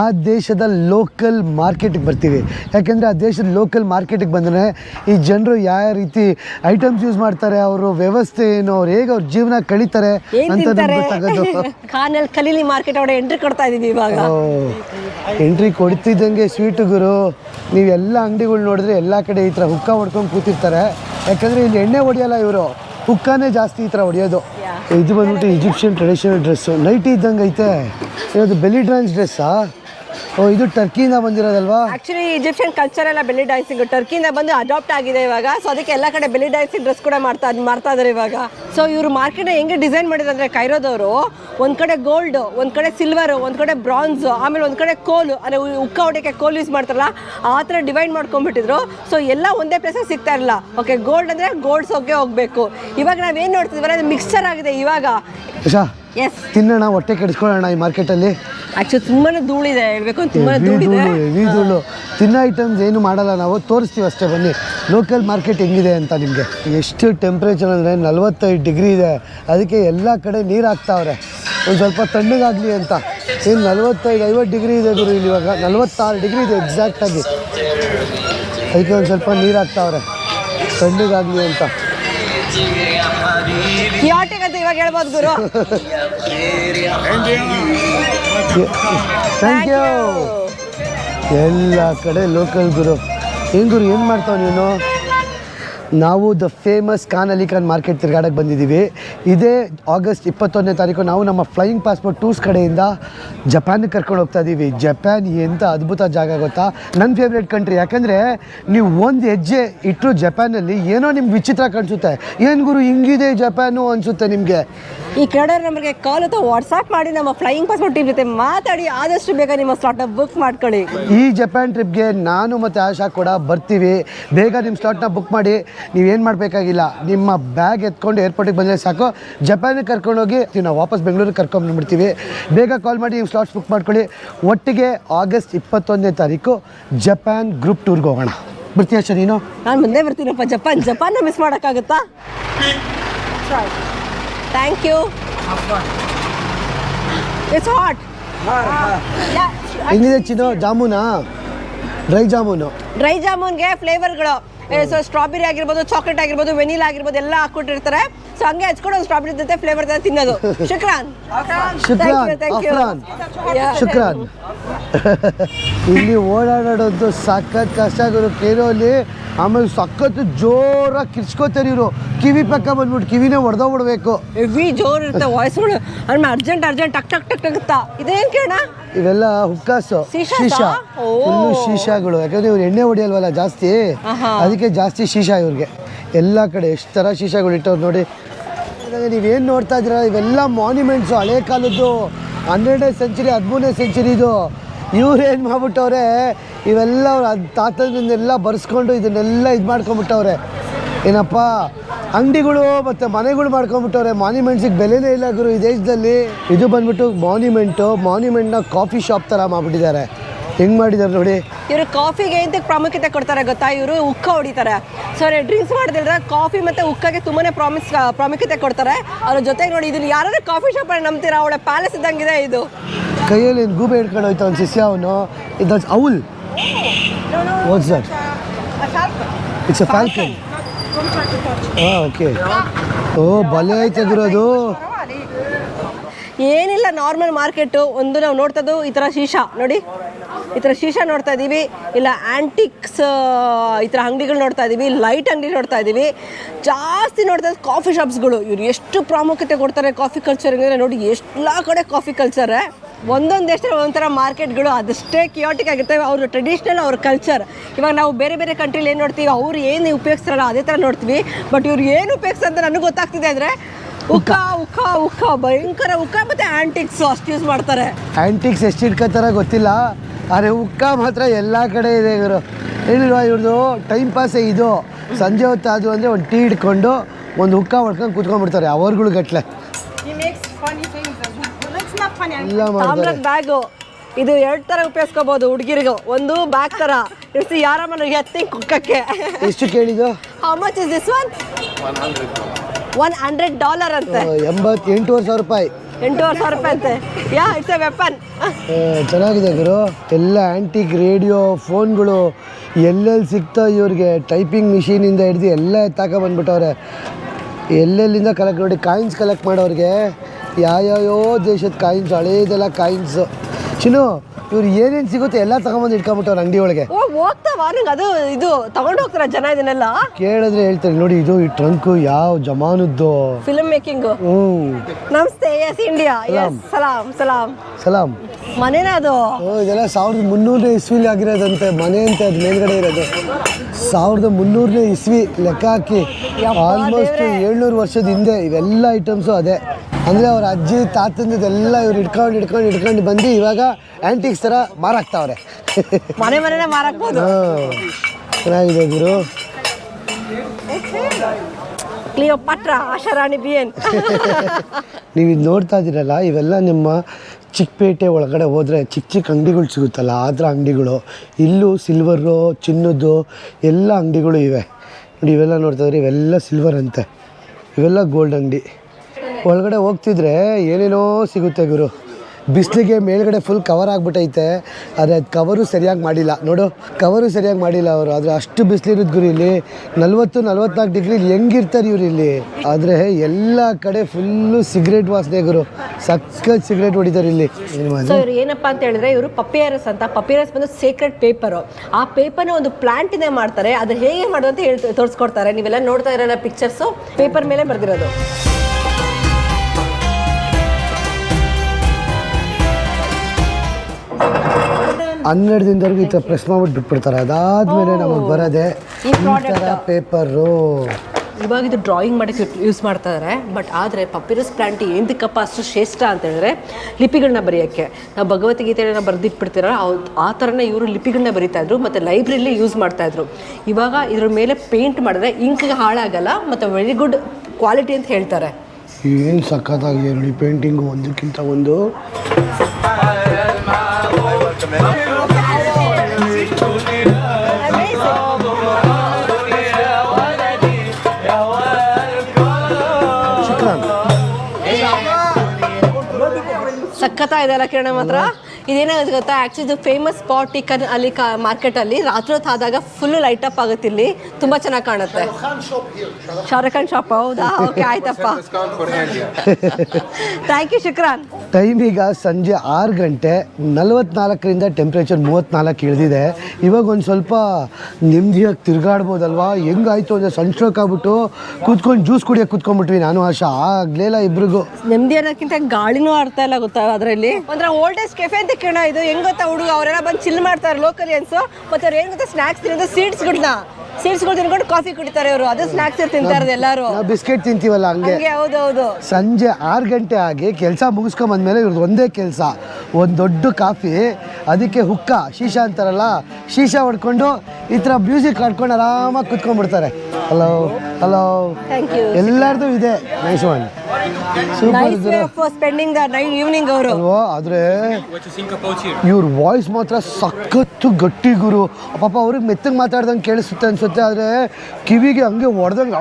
ಆ ದೇಶದ ಲೋಕಲ್ ಮಾರ್ಕೆಟಿಗೆ ಬರ್ತೀವಿ. ಯಾಕೆಂದರೆ ಆ ದೇಶದ ಲೋಕಲ್ ಮಾರ್ಕೆಟಿಗೆ ಬಂದರೆ ಈ ಜನರು ಯಾವ ರೀತಿ ಐಟಮ್ಸ್ ಯೂಸ್ ಮಾಡ್ತಾರೆ ಅವರು ವ್ಯವಸ್ಥೆ ಏನು ಅವ್ರು ಹೇಗೆ ಅವ್ರ ಜೀವನ ಕಳೀತಾರೆ ಅಂತ *laughs* ಕಲೀಲಿ ಮಾರ್ಕೆಟ್ ಒಳಗಡೆ ಎಂಟ್ರಿ ಕೊಡ್ತಾ ಇದೀವಿ ಇವಾಗ. ಎಂಟ್ರಿ ಕೊಡ್ತಿದ್ದಂಗೆ ಸ್ವೀಟು ಗುರು ನೀವೆಲ್ಲ ಅಂಗಡಿಗಳು ನೋಡಿದ್ರೆ ಎಲ್ಲ ಕಡೆ ಈ ಥರ ಹುಕ್ಕ ಹೊಡ್ಕೊಂಡು ಕೂತಿರ್ತಾರೆ. ಯಾಕಂದರೆ ಇಲ್ಲಿ ಎಣ್ಣೆ ಹೊಡಿಯಲ್ಲ ಇವರು. ಹುಕ್ಕಾನೇ ಜಾಸ್ತಿ ಈ ಥರ ಹೊಡೆಯೋದು. ಇದು ಬಂದ್ಬಿಟ್ಟು ಈಜಿಪ್ಷಿಯನ್ ಟ್ರೆಡಿಷನಲ್ ಡ್ರೆಸ್ಸು ನೈಟಿ ಇದ್ದಂಗೆ ಐತೆ ಇದು ಬೆಲಿ ಡ್ಯಾನ್ಸ್ ಡ್ರೆಸ್ಸಾ ಓ ಇದು ಟರ್ಕಿಯಿಂದ ಬಂದಿರೋದಲ್ವಾ? ಆಕ್ಚುಲಿ ಈಜಿಪ್ಷಿಯನ್ ಕಲ್ಚರ್ ಎಲ್ಲ ಬೆಲಿ ಡಾನ್ಸಿಂಗ್ ಟರ್ಕಿಯಿಂದ ಬಂದು ಅಡಾಪ್ಟ್ ಆಗಿದೆ ಇವಾಗ. ಸೊ ಅದಕ್ಕೆ ಎಲ್ಲ ಕಡೆ ಬೆಲಿ ಡಾನ್ಸಿಂಗ್ ಡ್ರೆಸ್ ಕೂಡ ಮಾಡ್ತಾ ಮಾಡ್ತಾ ಇದಾರೆ ಇವಾಗ. ಸೊ ಇವರು ಮಾರ್ಕೆಟ್ ಹೆಂಗೆ ಡಿಸೈನ್ ಮಾಡಿದ್ರು ಅಂದ್ರೆ ಕೈರೋದವರು ಒಂದ್ ಕಡೆ ಗೋಲ್ಡ್ ಒಂದ್ ಕಡೆ ಸಿಲ್ವರ್ ಒಂದ್ ಕಡೆ ಬ್ರಾನ್ಸ್ ಆಮೇಲೆ ಒಂದ್ ಕಡೆ ಕೋಲು ಅಂದ್ರೆ ಉಕ್ಕ ಹೊಡಿಕೆ ಕೋಲ್ ಯೂಸ್ ಮಾಡ್ತಾರಲ್ಲ ಆ ಥರ ಡಿವೈಡ್ ಮಾಡ್ಕೊಂಡ್ಬಿಟ್ಟಿದ್ರು. ಸೊ ಎಲ್ಲ ಒಂದೇ ಪ್ಲೇಸಲ್ಲಿ ಸಿಗ್ತಾ ಇರಲಿಲ್ಲ ಓಕೆ ಗೋಲ್ಡ್ ಅಂದ್ರೆ ಗೋಲ್ಡ್ ಸೋಗೆ ಹೋಗ್ಬೇಕು. ಇವಾಗ ನಾವೇನು ನೋಡ್ತಿದ್ವಿ ಅದು ಮಿಕ್ಸ್ಚರ್ ಆಗಿದೆ ಇವಾಗ. ಎಸ್ ತಿನ್ನೋಣ ಹೊಟ್ಟೆ ಕೆಡಿಸ್ಕೊಳ್ಳೋಣ ಈ ಮಾರ್ಕೆಟಲ್ಲಿ ಆಕ್ಚುಲಿ ತುಂಬಾ ಧೂಳಿದೆ ಹೇಳ್ಬೇಕು ಹೆವಿ ಧೂಳಿದೆ. ಧೂಳು ಹೆವಿ ಧೂಳು. ತಿನ್ನೋ ಐಟಮ್ಸ್ ಏನು ಮಾಡಲ್ಲ ನಾವು ತೋರಿಸ್ತೀವಿ ಅಷ್ಟೇ ಬನ್ನಿ. ಲೋಕಲ್ ಮಾರ್ಕೆಟ್ ಹೆಂಗಿದೆ ಅಂತ ನಿಮಗೆ? ಎಷ್ಟು ಟೆಂಪ್ರೇಚರ್ ಅಂದರೆ ನಲ್ವತ್ತೈದು ಡಿಗ್ರಿ ಇದೆ. ಅದಕ್ಕೆ ಎಲ್ಲ ಕಡೆ ನೀರು ಹಾಕ್ತಾವ್ರೆ. ಒಂದು ಸ್ವಲ್ಪ ತಣ್ಣಗಾಗಲಿ ಅಂತ. ಏನು ನಲ್ವತ್ತೈದು ಐವತ್ತು ಡಿಗ್ರಿ ಇದೆ ಗುರು ಇಲ್ಲಿ ಇವಾಗ. ನಲ್ವತ್ತಾರು ಡಿಗ್ರಿ ಇದೆ ಎಕ್ಸಾಕ್ಟಾಗಿ ಅದಕ್ಕೆ ಒಂದು ಸ್ವಲ್ಪ ನೀರು ಹಾಕ್ತಾವ್ರೆ. ತಣ್ಣಗಾಗಲಿ ಅಂತ. ಯಾಟಿಗೆ ಅಂತ ಇವಾಗ ಹೇಳ್ಬೋದು ಗುರು. *laughs* ಥ್ಯಾಂಕ್ ಯು ಎಲ್ಲ ಕಡೆ ಲೋಕಲ್ ಗುರು. ಹೆಂಗ್ ಗುರು ಏನು ಮಾಡ್ತಾವ ನೀನು? ನಾವು the famous Khan Ali Khan market ತಿರ್ಗಾಡಕ್ಕೆ ಬಂದಿದ್ದೀವಿ. ಇದೇ ಆಗಸ್ಟ್ ಇಪ್ಪತ್ತೊಂದನೇ ತಾರೀಕು ನಾವು ನಮ್ಮ ಫ್ಲೈಯಿಂಗ್ ಪಾಸ್ಪೋರ್ಟ್ ಟೂರ್ಸ್ ಕಡೆಯಿಂದ ಜಪಾನಿಗೆ ಕರ್ಕೊಂಡು ಹೋಗ್ತಾ ಇದ್ದೀವಿ ಜಪಾನ್ ಎಂಥ ಅದ್ಭುತ ಜಾಗ ಗೊತ್ತಾ? ನನ್ನ ಫೇವ್ರೇಟ್ ಕಂಟ್ರಿ ಯಾಕಂದರೆ ನೀವು ಒಂದು ಹೆಜ್ಜೆ ಇಟ್ಟರು ಜಪಾನಲ್ಲಿ ಏನೋ ನಿಮ್ಗೆ ವಿಚಿತ್ರ ಕಾಣಿಸುತ್ತೆ. ಏನು ಗುರು ಹಿಂಗಿದೆ ಜಪಾನು ಅನಿಸುತ್ತೆ ನಿಮಗೆ. ಈ ಕೆರಡರ್ ನಮಗೆ ಕಾಲ್ ಅಥವಾ ವಾಟ್ಸಾಪ್ ಮಾಡಿ ನಮ್ಮ ಫ್ಲೈಯಿಂಗ್ ಪಾಸ್ಪೋರ್ಟ್ ಟೀಮ್ ಜೊತೆ ಮಾತಾಡಿ ಆದಷ್ಟು ಬೇಗ ನಿಮ್ಮ ಸ್ಲಾಟ್ನ ಬುಕ್ ಮಾಡ್ಕೊಳ್ಳಿ. ಈ ಜಪಾನ್ ಟ್ರಿಪ್ಗೆ ನಾನು ಮತ್ತು ಆಶಾ ಕೂಡ ಬರ್ತೀವಿ. ಬೇಗ ನಿಮ್ಮ ಸ್ಲಾಟ್ನ ಬುಕ್ ಮಾಡಿ. ನೀವೇನು ಮಾಡಬೇಕಾಗಿಲ್ಲ. ನಿಮ್ಮ ಬ್ಯಾಗ್ ಎತ್ಕೊಂಡು ಏರ್ಪೋರ್ಟಿಗೆ ಬಂದರೆ ಸಾಕು. ಜಪಾನಿಗೆ ಕರ್ಕೊಂಡೋಗಿ ನಾವು ವಾಪಸ್ ಬೆಂಗಳೂರಿಗೆ ಕರ್ಕೊಂಡ್ಬಿಡ್ತೀವಿ ಬೇಗ ಕಾಲ್ ಮಾಡಿ ನೀವು ಸ್ಲಾಟ್ಸ್ ಬುಕ್ ಮಾಡ್ಕೊಳ್ಳಿ. ಒಟ್ಟಿಗೆ ಆಗಸ್ಟ್ ಇಪ್ಪತ್ತೊಂದನೇ ತಾರೀಕು ಜಪಾನ್ ಗ್ರೂಪ್ ಟೂರ್ಗೆ ಹೋಗೋಣ. ಬರ್ತೀಯ ಸರ್ ನೀನು? ನಾನು ಮುಂದೆ ಬರ್ತೀನಪ್ಪ. ಜಪಾನ್ ಜಪಾನ್ನ ಮಿಸ್ ಮಾಡೋಕ್ಕಾಗುತ್ತಾ? ಥ್ಯಾಂಕ್ ಯು ಇಟ್ಸ್ ಹಾಟ್ ಹೆಂಗಿದೆ ಚಿನ್ನೋ? ಜಾಮೂನಾ? ಡ್ರೈ ಜಾಮೂನು? ಡ್ರೈ ಜಾಮೂನ್ಗೆ ಫ್ಲೇವರ್ಗಳು ಸೊ ಸ್ಟ್ರಾಬೆರಿ ಆಗಿರ್ಬೋದು ಚಾಕ್ಲೇಟ್ ಆಗಿರ್ಬೋದು ವೆನಿಲಾ ಆಗಿರ್ಬೋದು ಎಲ್ಲ ಹಾಕ್ಕೊಟ್ಟಿರ್ತಾರೆ. ಸೊ ಹಂಗೆ ಹಚ್ಕೊಂಡು ಒಂದು ಸ್ಟ್ರಾಬೆರಿ ಜೊತೆ ಫ್ಲೇವರ್ ತಿನ್ನೋದು. ಶುಕ್ರಾನ್. ಶುಕ್ರಾನ್. ಥ್ಯಾಂಕ್ ಯು ಅಫ್ರಾನ್. ಶುಕ್ರಾನ್. ಇಲ್ಲಿ ಓಡಾಡೋದು ಸಖತ್ ಕಷ್ಟ ಗುರು. ಕೇರೋಲಿ ಆಮೇಲೆ ಸಖತ್ ಜೋರಾಗಿ ಕಿರ್ಚ್ಕೋತಾರೆ ಇವರು. ಕಿವಿ ಪಕ್ಕ ಬಂದ್ಬಿಟ್ಟು ಕಿವಿನೇ ಹೊಡೆದೋಗ್ಬಿಡ್ಬೇಕು ಹೆವಿ ಜೋರ್ ಇರುತ್ತೆ ವಾಯ್ಸ್ಗಳು ಆಮೇಲೆ ಅರ್ಜೆಂಟ್ ಅರ್ಜೆಂಟ್ ಟಕ್ ಟಕ್ ಟಕ್ ಅಂತ ಇದೇನ್ ಕೇಳ ಇವೆಲ್ಲ ಹುಕ್ಕಾಸು? ಶೀಶಾ. ಫುಲ್ಲು ಶೀಶಾಗಳು. ಯಾಕಂದ್ರೆ ಇವ್ರು ಎಣ್ಣೆ ಹೊಡಿಯಲ್ವಲ್ಲ ಜಾಸ್ತಿ. ಅದಕ್ಕೆ ಜಾಸ್ತಿ ಶೀಶಾ ಇವ್ರಿಗೆ. ಎಲ್ಲ ಕಡೆ ಎಷ್ಟು ಥರ ಶೀಶಾಗಳು ಇಟ್ಟವ್ರು ನೋಡಿ. ನೀವು ನೀವೇನು ನೋಡ್ತಾ ಇದ್ದೀರಾ? ಇವೆಲ್ಲ ಮಾನ್ಯುಮೆಂಟ್ಸು ಹಳೆ ಕಾಲದ್ದು, ಹನ್ನೆರಡನೇ ಸೆಂಚುರಿ ಹದಿಮೂರನೇ ಸೆಂಚುರಿದು ಏನು ಮಾಡ್ಬಿಟ್ಟವ್ರೆ? ಇವೆಲ್ಲ ಅದ್ ತಾತನಿಂದೆಲ್ಲ ಬರ್ಸ್ಕೊಂಡು ಇದನ್ನೆಲ್ಲ ಇದು ಮಾಡ್ಕೊಂಬಿಟ್ಟವ್ರೆ. ಏನಪ್ಪ? ಅಂಗಡಿಗಳು ಮತ್ತು ಮನೆಗಳು ಮಾಡ್ಕೊಂಬಿಟ್ಟವ್ರೆ. ಮಾನ್ಯುಮೆಂಟ್ಸಿಗೆ ಬೆಲೆನೇ ಇಲ್ಲ ಗುರು ಈ ದೇಶದಲ್ಲಿ. ಇದು ಬಂದ್ಬಿಟ್ಟು ಮಾನ್ಯುಮೆಂಟು ಮಾನ್ಯುಮೆಂಟ್ನ ಕಾಫಿ ಶಾಪ್ ಥರ ಮಾಡ್ಬಿಟ್ಟಿದ್ದಾರೆ. ಹೆಂಗೆ ಮಾಡಿದಾರೆ ನೋಡಿ. ಇವರು ಕಾಫಿಗೆ ಎಂತ ಪ್ರಾಮುಖ್ಯತೆ ಕೊಡ್ತಾರೆ ಗೊತ್ತಾ? ಇವರು ಉಕ್ಕ ಹೊಡಿತಾರೆ. ಸೊ ಡ್ರಿಂಕ್ಸ್ ಮಾಡಿದ್ರೆ ಕಾಫಿ ಮತ್ತೆ ಉಕ್ಕಗೆ ತುಂಬಾನೇ ಪ್ರಾಮಿಸ್ ಪ್ರಾಮುಖ್ಯತೆ ಕೊಡ್ತಾರೆ. ಅವ್ರ ಜೊತೆಗೆ ನೋಡಿ ಇದನ್ನ ಯಾರಾದ್ರೂ ಕಾಫಿ ಶಾಪ್ ನಂಬ್ತೀರಾ? ಅವಳ ಪ್ಯಾಲೇಸ್ ಇದ್ದಂಗಿದೆ ಇದು. ಕೈಯಲ್ಲಿ ಏನು ಗೂಬೆ ಹಿಡ್ಕೊಂಡು ಹೋಯ್ತು ಅವ್ನು ಶಿಷ್ಯ ಅವನು. ಇದು owl what's that it's a falcon ಹಾಂ ಓಕೆ ಓ ಬಲೆ ಐತೆ ಗುರೋದು ಏನಿಲ್ಲ ನಾರ್ಮಲ್ ಮಾರ್ಕೆಟು ಒಂದು ನಾವು ನೋಡ್ತದ್ದು ಈ ಥರ ಶೀಶಾ ನೋಡಿ. ಈ ಥರ ಶೀಶ ನೋಡ್ತಾ ಇದ್ದೀವಿ ಇಲ್ಲ ಆ್ಯಂಟಿಕ್ಸ್ ಈ ಥರ ಅಂಗಡಿಗಳು ನೋಡ್ತಾ ಇದ್ದೀವಿ ಲೈಟ್ ಅಂಗಡಿ ನೋಡ್ತಾ ಇದ್ದೀವಿ ಜಾಸ್ತಿ ನೋಡ್ತಾ ಇದ್ದು ಕಾಫಿ ಶಾಪ್ಸ್ಗಳು ಇವರು ಎಷ್ಟು ಪ್ರಾಮುಖ್ಯತೆ ಕೊಡ್ತಾರೆ ಕಾಫಿ ಕಲ್ಚರ್ ಅಂದರೆ ನೋಡಿ, ಎಲ್ಲ ಕಡೆ ಕಾಫಿ ಕಲ್ಚರೇ ಒಂದೊಂದು ದೇಶದಲ್ಲಿ ಒಂಥರ ಮಾರ್ಕೆಟ್ಗಳು ಅದಷ್ಟೇ ಕಿಯೋಟಿಕ್ ಆಗಿರ್ತವೆ ಅವರು ಟ್ರೆಡಿಷ್ನಲ್ ಅವ್ರ ಕಲ್ಚರ್ ಇವಾಗ ನಾವು ಬೇರೆ ಬೇರೆ ಕಂಟ್ರೀಲಿ ಏನು ನೋಡ್ತೀವಿ, ಅವ್ರು ಏನು ಉಪಯೋಗಿಸ್ತಾರಲ್ಲ ಅದೇ ಥರ ನೋಡ್ತೀವಿ. ಬಟ್ ಇವ್ರು ಏನು ಉಪಯೋಗಿಸ್ತಾರೆ ಅಂತ ನನಗೆ ಗೊತ್ತಾಗ್ತಿದೆ ಅಂದರೆ ಉಖ ಉಖ ಉಖ ಭಯಂಕರ ಉಖ ಮತ್ತೆ ಆಂಟಿಕ್ಸ್ ಅಷ್ಟು ಯೂಸ್ ಮಾಡ್ತಾರೆ. ಆ್ಯಂಟಿಕ್ಸ್ ಎಷ್ಟು ಇಟ್ಕೋತಾರ ಗೊತ್ತಿಲ್ಲ. ಆದರೆ ಉಕ್ಕ ಮಾತ್ರ ಎಲ್ಲ ಕಡೆ ಇದೆ ಇವರು ಏನಿಲ್ವಾ ಇವ್ರದ್ದು ಟೈಮ್ ಪಾಸೇ ಇದು. ಸಂಜೆ ಹೊತ್ತಾದ್ರು ಅಂದರೆ ಒಂದು ಟೀ ಹಿಡ್ಕೊಂಡು ಒಂದು ಹುಕ್ಕ ಹೊಡ್ಕೊಂಡು ಕೂತ್ಕೊಂಡ್ಬಿಡ್ತಾರೆ ಅವರ್ಗಳು ಗಟ್ಲೆ. ಎಲ್ಲ ಮಾಡ್ತಾರೆ. ಬ್ಯಾಗು ಇದು ಎರಡು ಥರ ಉಪಯೋಗಿಸ್ಕೋಬಹುದು ಹುಡುಗಿರಿಗೂ. ಒಂದು ಬ್ಯಾಗ್ ಥರ ಇರ್ಸಿ ಯಾರ ಮನೆ ಎತ್ತಿ ಕುಕ್ಕಕ್ಕೆ. ಎಷ್ಟು ಕೇಳಿದ್ದು? How much is this one one hundred dollar ಅಂತ. ಎಂಬತ್ತೆಂಟೂವರೆ ಸಾವಿರ ರೂಪಾಯಿ. ಎಂಟೂವರೆ ಸಾವಿರ ರೂಪಾಯಿ ಅಂತೆ. ಯಾ, ಇಟ್ಸ್ ಎ ವೆಪನ್ ಚೆನ್ನಾಗಿದೆ ಗುರು. ಎಲ್ಲ ಆ್ಯಂಟಿಕ್ ರೇಡಿಯೋ ಫೋನ್ಗಳು ಎಲ್ಲೆಲ್ಲಿ ಸಿಗ್ತಾ ಇವ್ರಿಗೆ ಟೈಪಿಂಗ್ ಮಿಷಿನಿಂದ ಹಿಡ್ದು ಎಲ್ಲ ಎತ್ತಾಕ ಬಂದ್ಬಿಟ್ಟವ್ರೆ. ಎಲ್ಲೆಲ್ಲಿಂದ ಕಲೆಕ್ಟ್ ನೋಡಿ ಕಾಯಿನ್ಸ್ ಕಲೆಕ್ಟ್ ಮಾಡೋರಿಗೆ ಯಾವ್ಯಾವ ದೇಶದ ಕಾಯಿನ್ಸ್ ಹಳೇದೆಲ್ಲ ಕಾಯಿನ್ಸು ಚಿನ್ನು ಇವ್ರು ಏನೇನು ಸಿಗುತ್ತೆ ಎಲ್ಲ ತಗೊಂಬಂದು ಅವ್ರ ಅಂಗಡಿ ಒಳಗೆ. ಓ ಹೋಗ್ತಾವ ನಂಗೆ ಅದು ಇದು ತಗೊಂಡು ಹೋಗ್ತಾರ ಜನ ಇದನ್ನೆಲ್ಲ? ಕೇಳಿದ್ರೆ ಹೇಳ್ತಾರೆ ನೋಡಿ ಇದು ಈ ಟ್ರಂಕು ಯಾವ ಜಮಾನದ್ದು. ಫಿಲ್ಮ್ ಮೇಕಿಂಗ್ ಹ್ಞೂ. ನಮಸ್ತೆ ಎಸ್ ಇಂಡಿಯಾ ಎಸ್ ಸಲಾಂ ಸಲಾಂ. ಸಲಾಂ. ಮನೇನ ಅದು? ಓ ಇದೆಲ್ಲ ಸಾವಿರದ ಮುನ್ನೂರನೇ ಇಸ್ವಿಲಿ ಆಗಿರೋದಂತೆ ಮನೆ ಅಂತ ಅದು ಮೇಲ್ಗಡೆ ಇರೋದು. ಸಾವಿರದ ಮುನ್ನೂರನೇ ಇಸ್ವಿ ಲೆಕ್ಕ ಹಾಕಿ ಯಪ್ಪ ಆಲ್ಮೋಸ್ಟ್ ದೇವ್ರೇ. ಏಳ್ನೂರು ವರ್ಷದ ಹಿಂದೆ ಇವೆಲ್ಲ ಐಟಮ್ಸು ಅದೇ. ಅಂದರೆ ಅವ್ರ ಅಜ್ಜಿ ತಾತಂದಿದ್ದೆಲ್ಲ ಇವ್ರು ಹಿಡ್ಕೊಂಡು ಹಿಡ್ಕೊಂಡು ಹಿಡ್ಕೊಂಡು ಬಂದು ಇವಾಗ ಆ್ಯಂಟಿಕ್ಸ್ ಥರ ಮಾರಾಕ್ತಾವ್ರೆ. ಮನೆ ಮನೆನೇ ಮಾರಾಕ್ಬೋದು? ಹಾಂ. ಚೆನ್ನಾಗಿದೆ ಗುರು. Cleopatra Asharani B N ನೀವು ಇದು ನೋಡ್ತಾ ಇದ್ದೀರಲ್ಲ ಇವೆಲ್ಲ ನಿಮ್ಮ ಚಿಕ್ಕಪೇಟೆ ಒಳಗಡೆ ಹೋದರೆ ಚಿಕ್ಕ ಚಿಕ್ಕ ಅಂಗಡಿಗಳು ಸಿಗುತ್ತಲ್ಲ ಆದ್ರ ಅಂಗಡಿಗಳು. ಇಲ್ಲೂ ಸಿಲ್ವರು ಚಿನ್ನದ್ದು ಎಲ್ಲ ಅಂಗಡಿಗಳು ಇವೆ. ನೋಡಿ ಇವೆಲ್ಲ ನೋಡ್ತಾ ಇದ್ರೆ ಇವೆಲ್ಲ ಸಿಲ್ವರ್ ಅಂತೆ. ಇವೆಲ್ಲ ಗೋಲ್ಡ್ ಅಂಗಡಿ. ಒಳಗಡೆ ಹೋಗ್ತಿದ್ರೆ ಏನೇನೋ ಸಿಗುತ್ತೆ ಗುರು. ಬಿಸಿಲಿಗೆ ಮೇಲ್ಗಡೆ ಫುಲ್ ಕವರ್ ಆಗಿಬಿಟ್ಟೈತೆ. ಆದರೆ ಅದು ಕವರು ಸರಿಯಾಗಿ ಮಾಡಿಲ್ಲ. ನೋಡು ಕವರು ಸರಿಯಾಗಿ ಮಾಡಿಲ್ಲ ಅವರು. ಆದರೆ ಅಷ್ಟು ಬಿಸಿಲಿರುತ್ತೆ ಗುರು ಇಲ್ಲಿ. ನಲ್ವತ್ತು, ನಲ್ವತ್ನಾಲ್ಕು ಡಿಗ್ರಿ ಹೆಂಗಿರ್ತಾರೆ ಇವರು ಇಲ್ಲಿ. ಆದರೆ ಎಲ್ಲ ಕಡೆ ಫುಲ್ಲು ಸಿಗರೇಟ್ ವಾಸನೆ ಗುರು. ಸಖತ್ ಸಿಗರೇಟ್ ಹೊಡಿತಾರೆ ಇಲ್ಲಿ. ಇವ್ರು ಏನಪ್ಪಾ ಅಂತ ಹೇಳಿದ್ರೆ, ಇವರು ಪಪಿಯರಸ್ ಅಂತ ಪಪಿಯರಸ್ ಬಂದು ಸೀಕ್ರೆಟ್ ಪೇಪರು ಆ ಪೇಪರ್ನ ಒಂದು ಪ್ಲಾಂಟ್ ಇಂದ ಮಾಡ್ತಾರೆ. ಅದು ಹೇಗೆ ಮಾಡೋದು ಅಂತ ಹೇಳಿ, ತೋರಿಸ್ಕೊಡ್ತಾರೆ. ನೀವೆಲ್ಲ ನೋಡ್ತಾ ಇರೋಲ್ಲ ಪಿಕ್ಚರ್ಸು ಪೇಪರ್ ಮೇಲೆ ಬರೆದಿರೋದು. ಹನ್ನೆರಡು ದಿನದವರೆಗೂ ಈ ಥರ ಪ್ರೆಸ್ ಮಾಡ್ಬಿಟ್ಟು ಬಿಟ್ಬಿಡ್ತಾರೆ. ಅದಾದಮೇಲೆ ನಮಗೆ ಬರೋದೆ ಈ. ಥರ ಪೇಪರು ಇವಾಗ ಇದು ಡ್ರಾಯಿಂಗ್ ಮಾಡೋಕ್ಕೆ ಯೂಸ್ ಮಾಡ್ತಾ ಇದ್ದಾರೆ ಬಟ್ ಆದರೆ ಪಪ್ಪಿರಸ್ ಪ್ಲಾಂಟ್ ಏನಕ್ಕಪ್ಪ ಅಷ್ಟು ಶ್ರೇಷ್ಠ ಅಂತ ಹೇಳಿದ್ರೆ ಲಿಪಿಗಳನ್ನ ಬರೆಯೋಕ್ಕೆ. ನಾವು ಭಗವದ್ಗೀತೆಯನ್ನು ಬರೆದಿಟ್ಬಿಡ್ತೀರ ಆ ಥರನೇ ಇವರು ಲಿಪಿಗಳನ್ನ ಬರಿತಾ ಇದ್ರು ಮತ್ತು ಲೈಬ್ರರಿಲಿ ಯೂಸ್ ಮಾಡ್ತಾ ಇದ್ರು. ಇವಾಗ ಇದ್ರ ಮೇಲೆ ಪೇಂಟ್ ಮಾಡಿದ್ರೆ ಇಂಕ್ಗೆ ಹಾಳಾಗಲ್ಲ ಮತ್ತು ವೆರಿ ಗುಡ್ ಕ್ವಾಲಿಟಿ ಅಂತ ಹೇಳ್ತಾರೆ. ಏನು ಸಖತ್ತಾಗಿದೆ ನೋಡಿ ಪೇಂಟಿಂಗು ಒಂದಕ್ಕಿಂತ ಒಂದು. ಶುಕ್ರಾನ್ ಇದೆಯಲ್ಲ ಕಿರಣ ಮಾತ್ರ? ಇದೇನಾಗುತ್ತೆ ಗೊತ್ತಾ? ಆ್ಯಕ್ಚುಲಿ ಇದು ಫೇಮಸ್ ಸ್ಪಾಟ್ ಟಿಕನ್ ಅಲ್ಲಿ ಕಾ ಮಾರ್ಕೆಟಲ್ಲಿ ರಾತ್ರಿ ಹೊತ್ತು ಆದಾಗ ಫುಲ್ ಲೈಟ್ ಅಪ್ ಆಗುತ್ತೆ ಇಲ್ಲಿ. ತುಂಬ ಚೆನ್ನಾಗಿ ಕಾಣುತ್ತೆ. ಶಾರುಖ್ ಖಾನ್ ಶಾಪ್ ಹೌದಾ? ಓಕೆ ಆಯ್ತಪ್ಪ. Thank you *laughs* ಶುಕ್ರಾನ್. ಟೈಮ್ ಈಗ ಸಂಜೆ ಆರು ಗಂಟೆ ನಲವತ್ನಾಲ್ಕರಿಂದ ಟೆಂಪ್ರೇಚರ್ ಮೂವತ್ತ್ನಾಲ್ಕು ಇಳಿದಿದೆ. ಇವಾಗ ಒಂದು ಸ್ವಲ್ಪ ನೆಮ್ಮದಿಯಾಗಿ ತಿರುಗಾಡ್ಬೋದಲ್ವಾ? ಹೆಂಗಾಯ್ತು ಅಂದರೆ ಸನ್ಸ್ಟ್ರೋಕ್ ಆಗ್ಬಿಟ್ಟು ಕೂತ್ಕೊಂಡು ಜ್ಯೂಸ್ ಕುಡಿಯೋಕೆ ಕೂತ್ಕೊಂಡ್ಬಿಟ್ವಿ ನಾನು ಆಶಾ. ಆಗ್ಲೇಲ ಇಬ್ರಿಗೂ. ನೆಮ್ಮದಿ ಅನ್ನೋಕ್ಕಿಂತ ಗಾಳಿನೂ ಆಡ್ತಾ ಇಲ್ಲ ಗೊತ್ತಾ ಅದರಲ್ಲಿ? ಅಂದರೆ ಓಲ್ಡ್ ಏಜ್ ಕೆಫೆ ಅಂತ ಕಣ ಇದು ಹೆಂಗ್ ಗೊತ್ತಾ ಹುಡುಗ? ಅವರೆಲ್ಲ ಬಂದು ಚಿಲ್ ಮಾಡ್ತಾರೆ ಲೋಕಲಿಯನ್ಸ್ ಮತ್ತೆ ಅವ್ರು ಏನು ಗೊತ್ತಾ ಸ್ನಾಕ್ಸ್ ತಿನ್ನೋದು? ಸೀಡ್ಸ್ಗಳನ್ನ ಸೀಡ್ಸ್ಗಳು ತಿನ್ಕೊಂಡು ಕಾಫಿ ಕುಡಿತಾರೆ ಅವರು. ಅದು ಸ್ನಾಕ್ಸ್ ತಿಂತಾ ಇರೋದು ಎಲ್ಲರೂ. ನಾವು ಬಿಸ್ಕೆಟ್ ತಿಂತೀವಲ್ಲ ಹಂಗೆ? ಹಂಗೆ ಹೌದೌದು. ಸಂಜೆ ಆರು ಗಂಟೆ ಆಗಿ ಕೆಲಸ ಮುಗಿಸ್ಕೊಂಬಂದ್ಮೇಲೆ ಇವ್ರದ್ದು ಒಂದೇ ಕೆಲಸ. ಒಂದು ದೊಡ್ಡ ಕಾಫಿ ಅದಕ್ಕೆ ಹುಕ್ಕ ಶೀಶಾ ಅಂತಾರಲ್ಲ ಶೀಶಾ ಹೊಡ್ಕೊಂಡು ಈ ಥರ ಮ್ಯೂಸಿಕ್ ಹಾಡ್ಕೊಂಡು ಆರಾಮಾಗಿ ಕುತ್ಕೊಂಡ್ಬಿಡ್ತಾರೆ. ಹಲೋ ಹಲೋ ಥ್ಯಾಂಕ್ ಯು ಎಲ್ಲರದು ಇದೆ nice one nice way of spending the night evening ಅವರು ಅಲ್ವಾ? ಆದರೆ ಇವ್ರ ವಾಯ್ಸ್ ಮಾತ್ರ ಸಖತ್ತು ಗಟ್ಟಿ ಗುರು. ಪಾಪ ಅವ್ರಿಗೆ ಮೆತ್ತಗೆ ಮಾತಾಡ್ದಂಗೆ ಕೇಳಿಸುತ್ತೆ ಅನ್ಸುತ್ತೆ ಆದ್ರೆ ಕಿವಿಗೆ ಹಂಗೆ ಹೊಡೆದಂಗೆ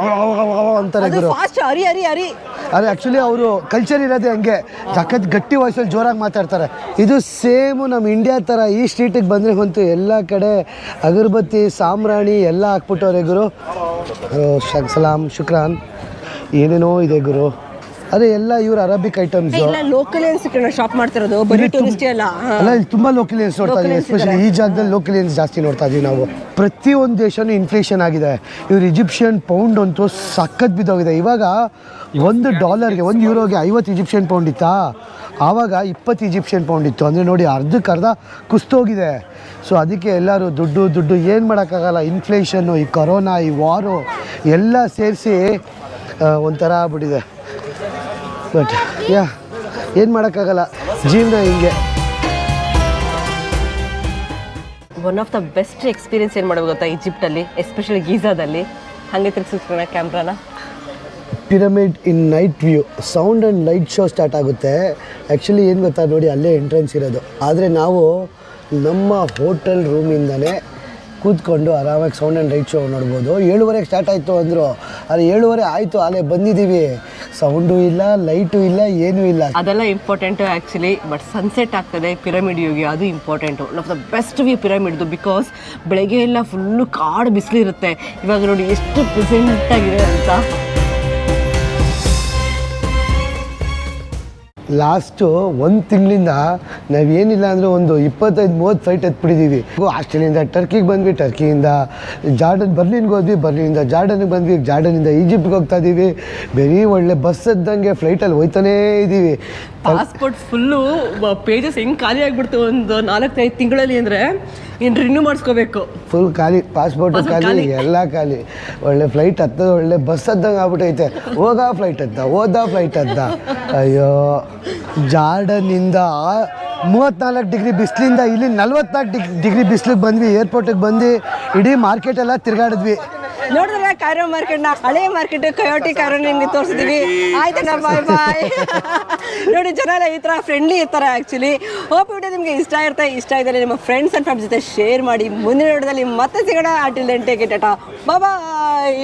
ಅಂತಾರೆ ಅದು ಗುರು. ಫಾಸ್ಟ್ ಹರಿ ಹರಿ ಹರಿ. ಅದು ಆ್ಯಕ್ಚುಲಿ ಅವರು ಕಲ್ಚರ್ ಇರೋದೇ ಹಂಗೆ. ಸಖತ್ ಗಟ್ಟಿ ವಾಯ್ಸಲ್ಲಿ ಜೋರಾಗಿ ಮಾತಾಡ್ತಾರೆ. ಇದು ಸೇಮು ನಮ್ಮ ಇಂಡಿಯಾ ಥರ ಈ ಸ್ಟ್ರೀಟಿಗೆ ಬಂದರೆ ಬಂತು ಎಲ್ಲ ಕಡೆ ಅಗರಬತ್ತಿ ಸಾಮ್ರಾಣಿ ಎಲ್ಲ ಹಾಕ್ಬಿಟ್ಟವ್ರೆ ಗುರು. ಶಕ್ ಸಲಾಮ್ ಶುಕ್ರಾನ್. ಏನೇನೋ ಇದೆ ಗುರು. ಅದೇ ಎಲ್ಲ ಇವ್ರ ಅರಬಿಕ್ ಐಟಮ್ಸ್ ಇಲ್ಲ ಲೋಕಲಿಯನ್ಸ್ ಶಾಪ್ ಮಾಡ್ತಿರೋದು? ಬರೀ ಟೂರಿಸ್ಟ್ ಅಲ್ಲ? ಅಲ್ಲ ಇಲ್ಲಿ ತುಂಬಾ ಲೋಕಲಿಯನ್ಸ್ ನೋಡ್ತಾ ಇದೀವಿ ಎಸ್ಪೆಷಲಿ ಈ ಜಾಗದಲ್ಲಿ ಲೋಕಲಿಯನ್ಸ್ ಜಾಸ್ತಿ ನೋಡ್ತಾ ಇದೀವಿ ನಾವು. ಪ್ರತಿಯೊಂದು ದೇಶನೂ ಇನ್ಫ್ಲೇಷನ್ ಆಗಿದೆ. ಇವ್ರ ಈಜಿಪ್ಷಿಯನ್ ಪೌಂಡ್ ಅಂತೂ ಸಖತ್ ಬಿದ್ದೋಗಿದೆ. ಇವಾಗ ಒಂದು ಡಾಲರ್ಗೆ ಒಂದು ಯೂರೋಗೆ ಐವತ್ತು ಈಜಿಪ್ಷಿಯನ್ ಪೌಂಡ್ ಇತ್ತಾ? ಆವಾಗ ಇಪ್ಪತ್ತು ಈಜಿಪ್ಷಿಯನ್ ಪೌಂಡ್ ಇತ್ತು. ಅಂದರೆ ನೋಡಿ ಅರ್ಧಕ್ಕೆ ಅರ್ಧ ಕುಸ್ತೋಗಿದೆ. ಸೊ ಅದಕ್ಕೆ ಎಲ್ಲರೂ ದುಡ್ಡು ದುಡ್ಡು ಏನು ಮಾಡೋಕ್ಕಾಗಲ್ಲ. ಇನ್ಫ್ಲೇಷನ್ನು ಈ ಕೊರೋನಾ ಈ ವಾರು ಎಲ್ಲ ಸೇರಿಸಿ ಒಂಥರ ಆಗ್ಬಿಟ್ಟಿದೆ. ಬಟ್ ಯಾ ಏನು ಮಾಡೋಕ್ಕಾಗಲ್ಲ. ಜೀವನ ಹಿಂಗೆ. One of the best experience ಏನು ಮಾಡೋದು ಗೊತ್ತಾ ಈಜಿಪ್ಟಲ್ಲಿ ಎಸ್ಪೆಷಲಿ ಗೀಝಾದಲ್ಲಿ ಹಾಗೆ ತಿರ್ಗಿಸ್ಕೋಣ ಕ್ಯಾಮ್ರಾನ? Pyramid in night view sound and light show start ಆಗುತ್ತೆ. ಆ್ಯಕ್ಚುಲಿ ಏನು ಗೊತ್ತಾ ನೋಡಿ ಅಲ್ಲೇ ಎಂಟ್ರೆನ್ಸ್ ಇರೋದು. ಆದರೆ ನಾವು ನಮ್ಮ ಹೋಟೆಲ್ ರೂಮಿಂದನೇ ಕೂತ್ಕೊಂಡು ಆರಾಮಾಗಿ ಸೌಂಡ್ ಆ್ಯಂಡ್ ಲೈಟ್ ಶೋ ನೋಡ್ಬೋದು. ಏಳುವರೆಗೆ ಸ್ಟಾರ್ಟ್ ಆಯಿತು ಅಂದರು. ಅದು ಏಳುವರೆ ಆಯಿತು ಅಲ್ಲೇ ಬಂದಿದ್ದೀವಿ ಸೌಂಡು ಇಲ್ಲ ಲೈಟು ಇಲ್ಲ, ಏನೂ ಇಲ್ಲ. ಅದೆಲ್ಲ ಇಂಪಾರ್ಟೆಂಟು ಆ್ಯಕ್ಚುಲಿ ಬಟ್ ಸನ್ಸೆಟ್ ಆಗ್ತದೆ ಪಿರಮಿಡ್ ವ್ಯೂಗೆ ಅದು important one of the best view ಪಿರಮಿಡ್ದು because ಬೆಳಗ್ಗೆ ಎಲ್ಲ ಫುಲ್ಲು ಕಾಡು ಬಿಸಿಲಿರುತ್ತೆ. ಇವಾಗ ನೋಡಿ, ಎಷ್ಟು ಪ್ರೆಸೆಂಟ್ ಆಗಿದೆ ಅಂತ. ಲಾಸ್ಟು ಒಂದು ತಿಂಗಳಿಂದ ನಾವೇನಿಲ್ಲ ಅಂದರೆ ಒಂದು ಇಪ್ಪತ್ತೈದು ಮೂವತ್ತು ಫ್ಲೈಟ್ ಎತ್ಬಿಟ್ಟಿದ್ದೀವಿ ಆಸ್ಟ್ರೇಲಿಯಿಂದ ಟರ್ಕಿಗೆ ಬಂದ್ವಿ ಟರ್ಕಿಯಿಂದ ಜಾರ್ಡನ್ ಬರ್ಲಿನ್ಗೆ ಹೋದ್ವಿ ಬರ್ಲಿನಿಂದ ಜಾರ್ಡನ್ಗೆ ಬಂದ್ವಿ ಜಾರ್ಡನಿಂದ ಈಜಿಪ್ಟ್ಗೆ ಹೋಗ್ತಾ ಇದ್ದೀವಿ ಬರೀ ಒಳ್ಳೆ ಬಸ್ ಇದ್ದಂಗೆ ಫ್ಲೈಟಲ್ಲಿ ಹೋಯ್ತಾನೇ ಇದ್ದೀವಿ ಪಾಸ್ಪೋರ್ಟ್ ಫುಲ್ಲು ಪೇಜಸ್ ಹೆಂಗೆ ಖಾಲಿ ಆಗಿಬಿಡ್ತು ಒಂದು ನಾಲ್ಕೈದು ತಿಂಗಳಲ್ಲಿ ಅಂದರೆ ಏನು ರಿನ್ಯೂ ಮಾಡಿಸ್ಕೋಬೇಕು. ಫುಲ್ ಖಾಲಿ ಪಾಸ್ಪೋರ್ಟ್ ಖಾಲಿ. ಎಲ್ಲ ಖಾಲಿ. ಒಳ್ಳೆ ಫ್ಲೈಟ್ ಹತ್ತದ ಒಳ್ಳೆ ಬಸ್ ಹತ್ತಂಗೆ ಆಗ್ಬಿಟ್ಟೈತೆ ಹೋದ ಫ್ಲೈಟ್ ಹತ್ತ ಹೋದ ಫ್ಲೈಟ್ ಹತ್ತ ಅಯ್ಯೋ. ಜಾರ್ಡನ್ನಿಂದ ಮೂವತ್ತ್ನಾಲ್ಕು ಡಿಗ್ರಿ ಬಿಸಿಲಿಂದ ಇಲ್ಲಿ ನಲ್ವತ್ನಾಲ್ಕು ಡಿಗ್, ಡಿಗ್ರಿ ಬಿಸಿಲಿಗೆ ಬಂದ್ವಿ ಏರ್ಪೋರ್ಟಿಗೆ ಬಂದು ಇಡೀ ಮಾರ್ಕೆಟ್ ಎಲ್ಲ ತಿರುಗಾಡಿದ್ವಿ. ನೋಡಿದ್ರೆ ಕಾರ್ಯ ಮಾರ್ಕೆಟ್ನ? ಹಳೆ ಮಾರ್ಕೆಟ್ ಕಯೋಟಿ ಕಾಯ್ರೋ ನಿಮ್ಗೆ ತೋರಿಸಿದೀವಿ. ಆಯ್ತಣ್ಣ ಬಾಯ್ ಬಾಯ್ ನೋಡಿ ಜನ ಎಲ್ಲ ಈ ತರ ಫ್ರೆಂಡ್ಲಿ ಇರ್ತಾರೆ ಆಕ್ಚುಲಿ ಹೋಪ್ ವಿಡಿಯೋ ನಿಮ್ಗೆ ಇಷ್ಟ ಇರುತ್ತೆ. ಇಷ್ಟ ಇದ್ದರೆ ನಿಮ್ಮ ಫ್ರೆಂಡ್ಸ್ ಅಂಡ್ ಫ್ಯಾಮಿಲಿ ಜೊತೆ ಶೇರ್ ಮಾಡಿ. ಮುಂದಿನ ವಿಡಿಯೋದಲ್ಲಿ ಮತ್ತೆ ಸಿಗೋಣ. ಆಟಿಲ್ ಎಂಟೆ ಇಟ್ ಬಾಯ್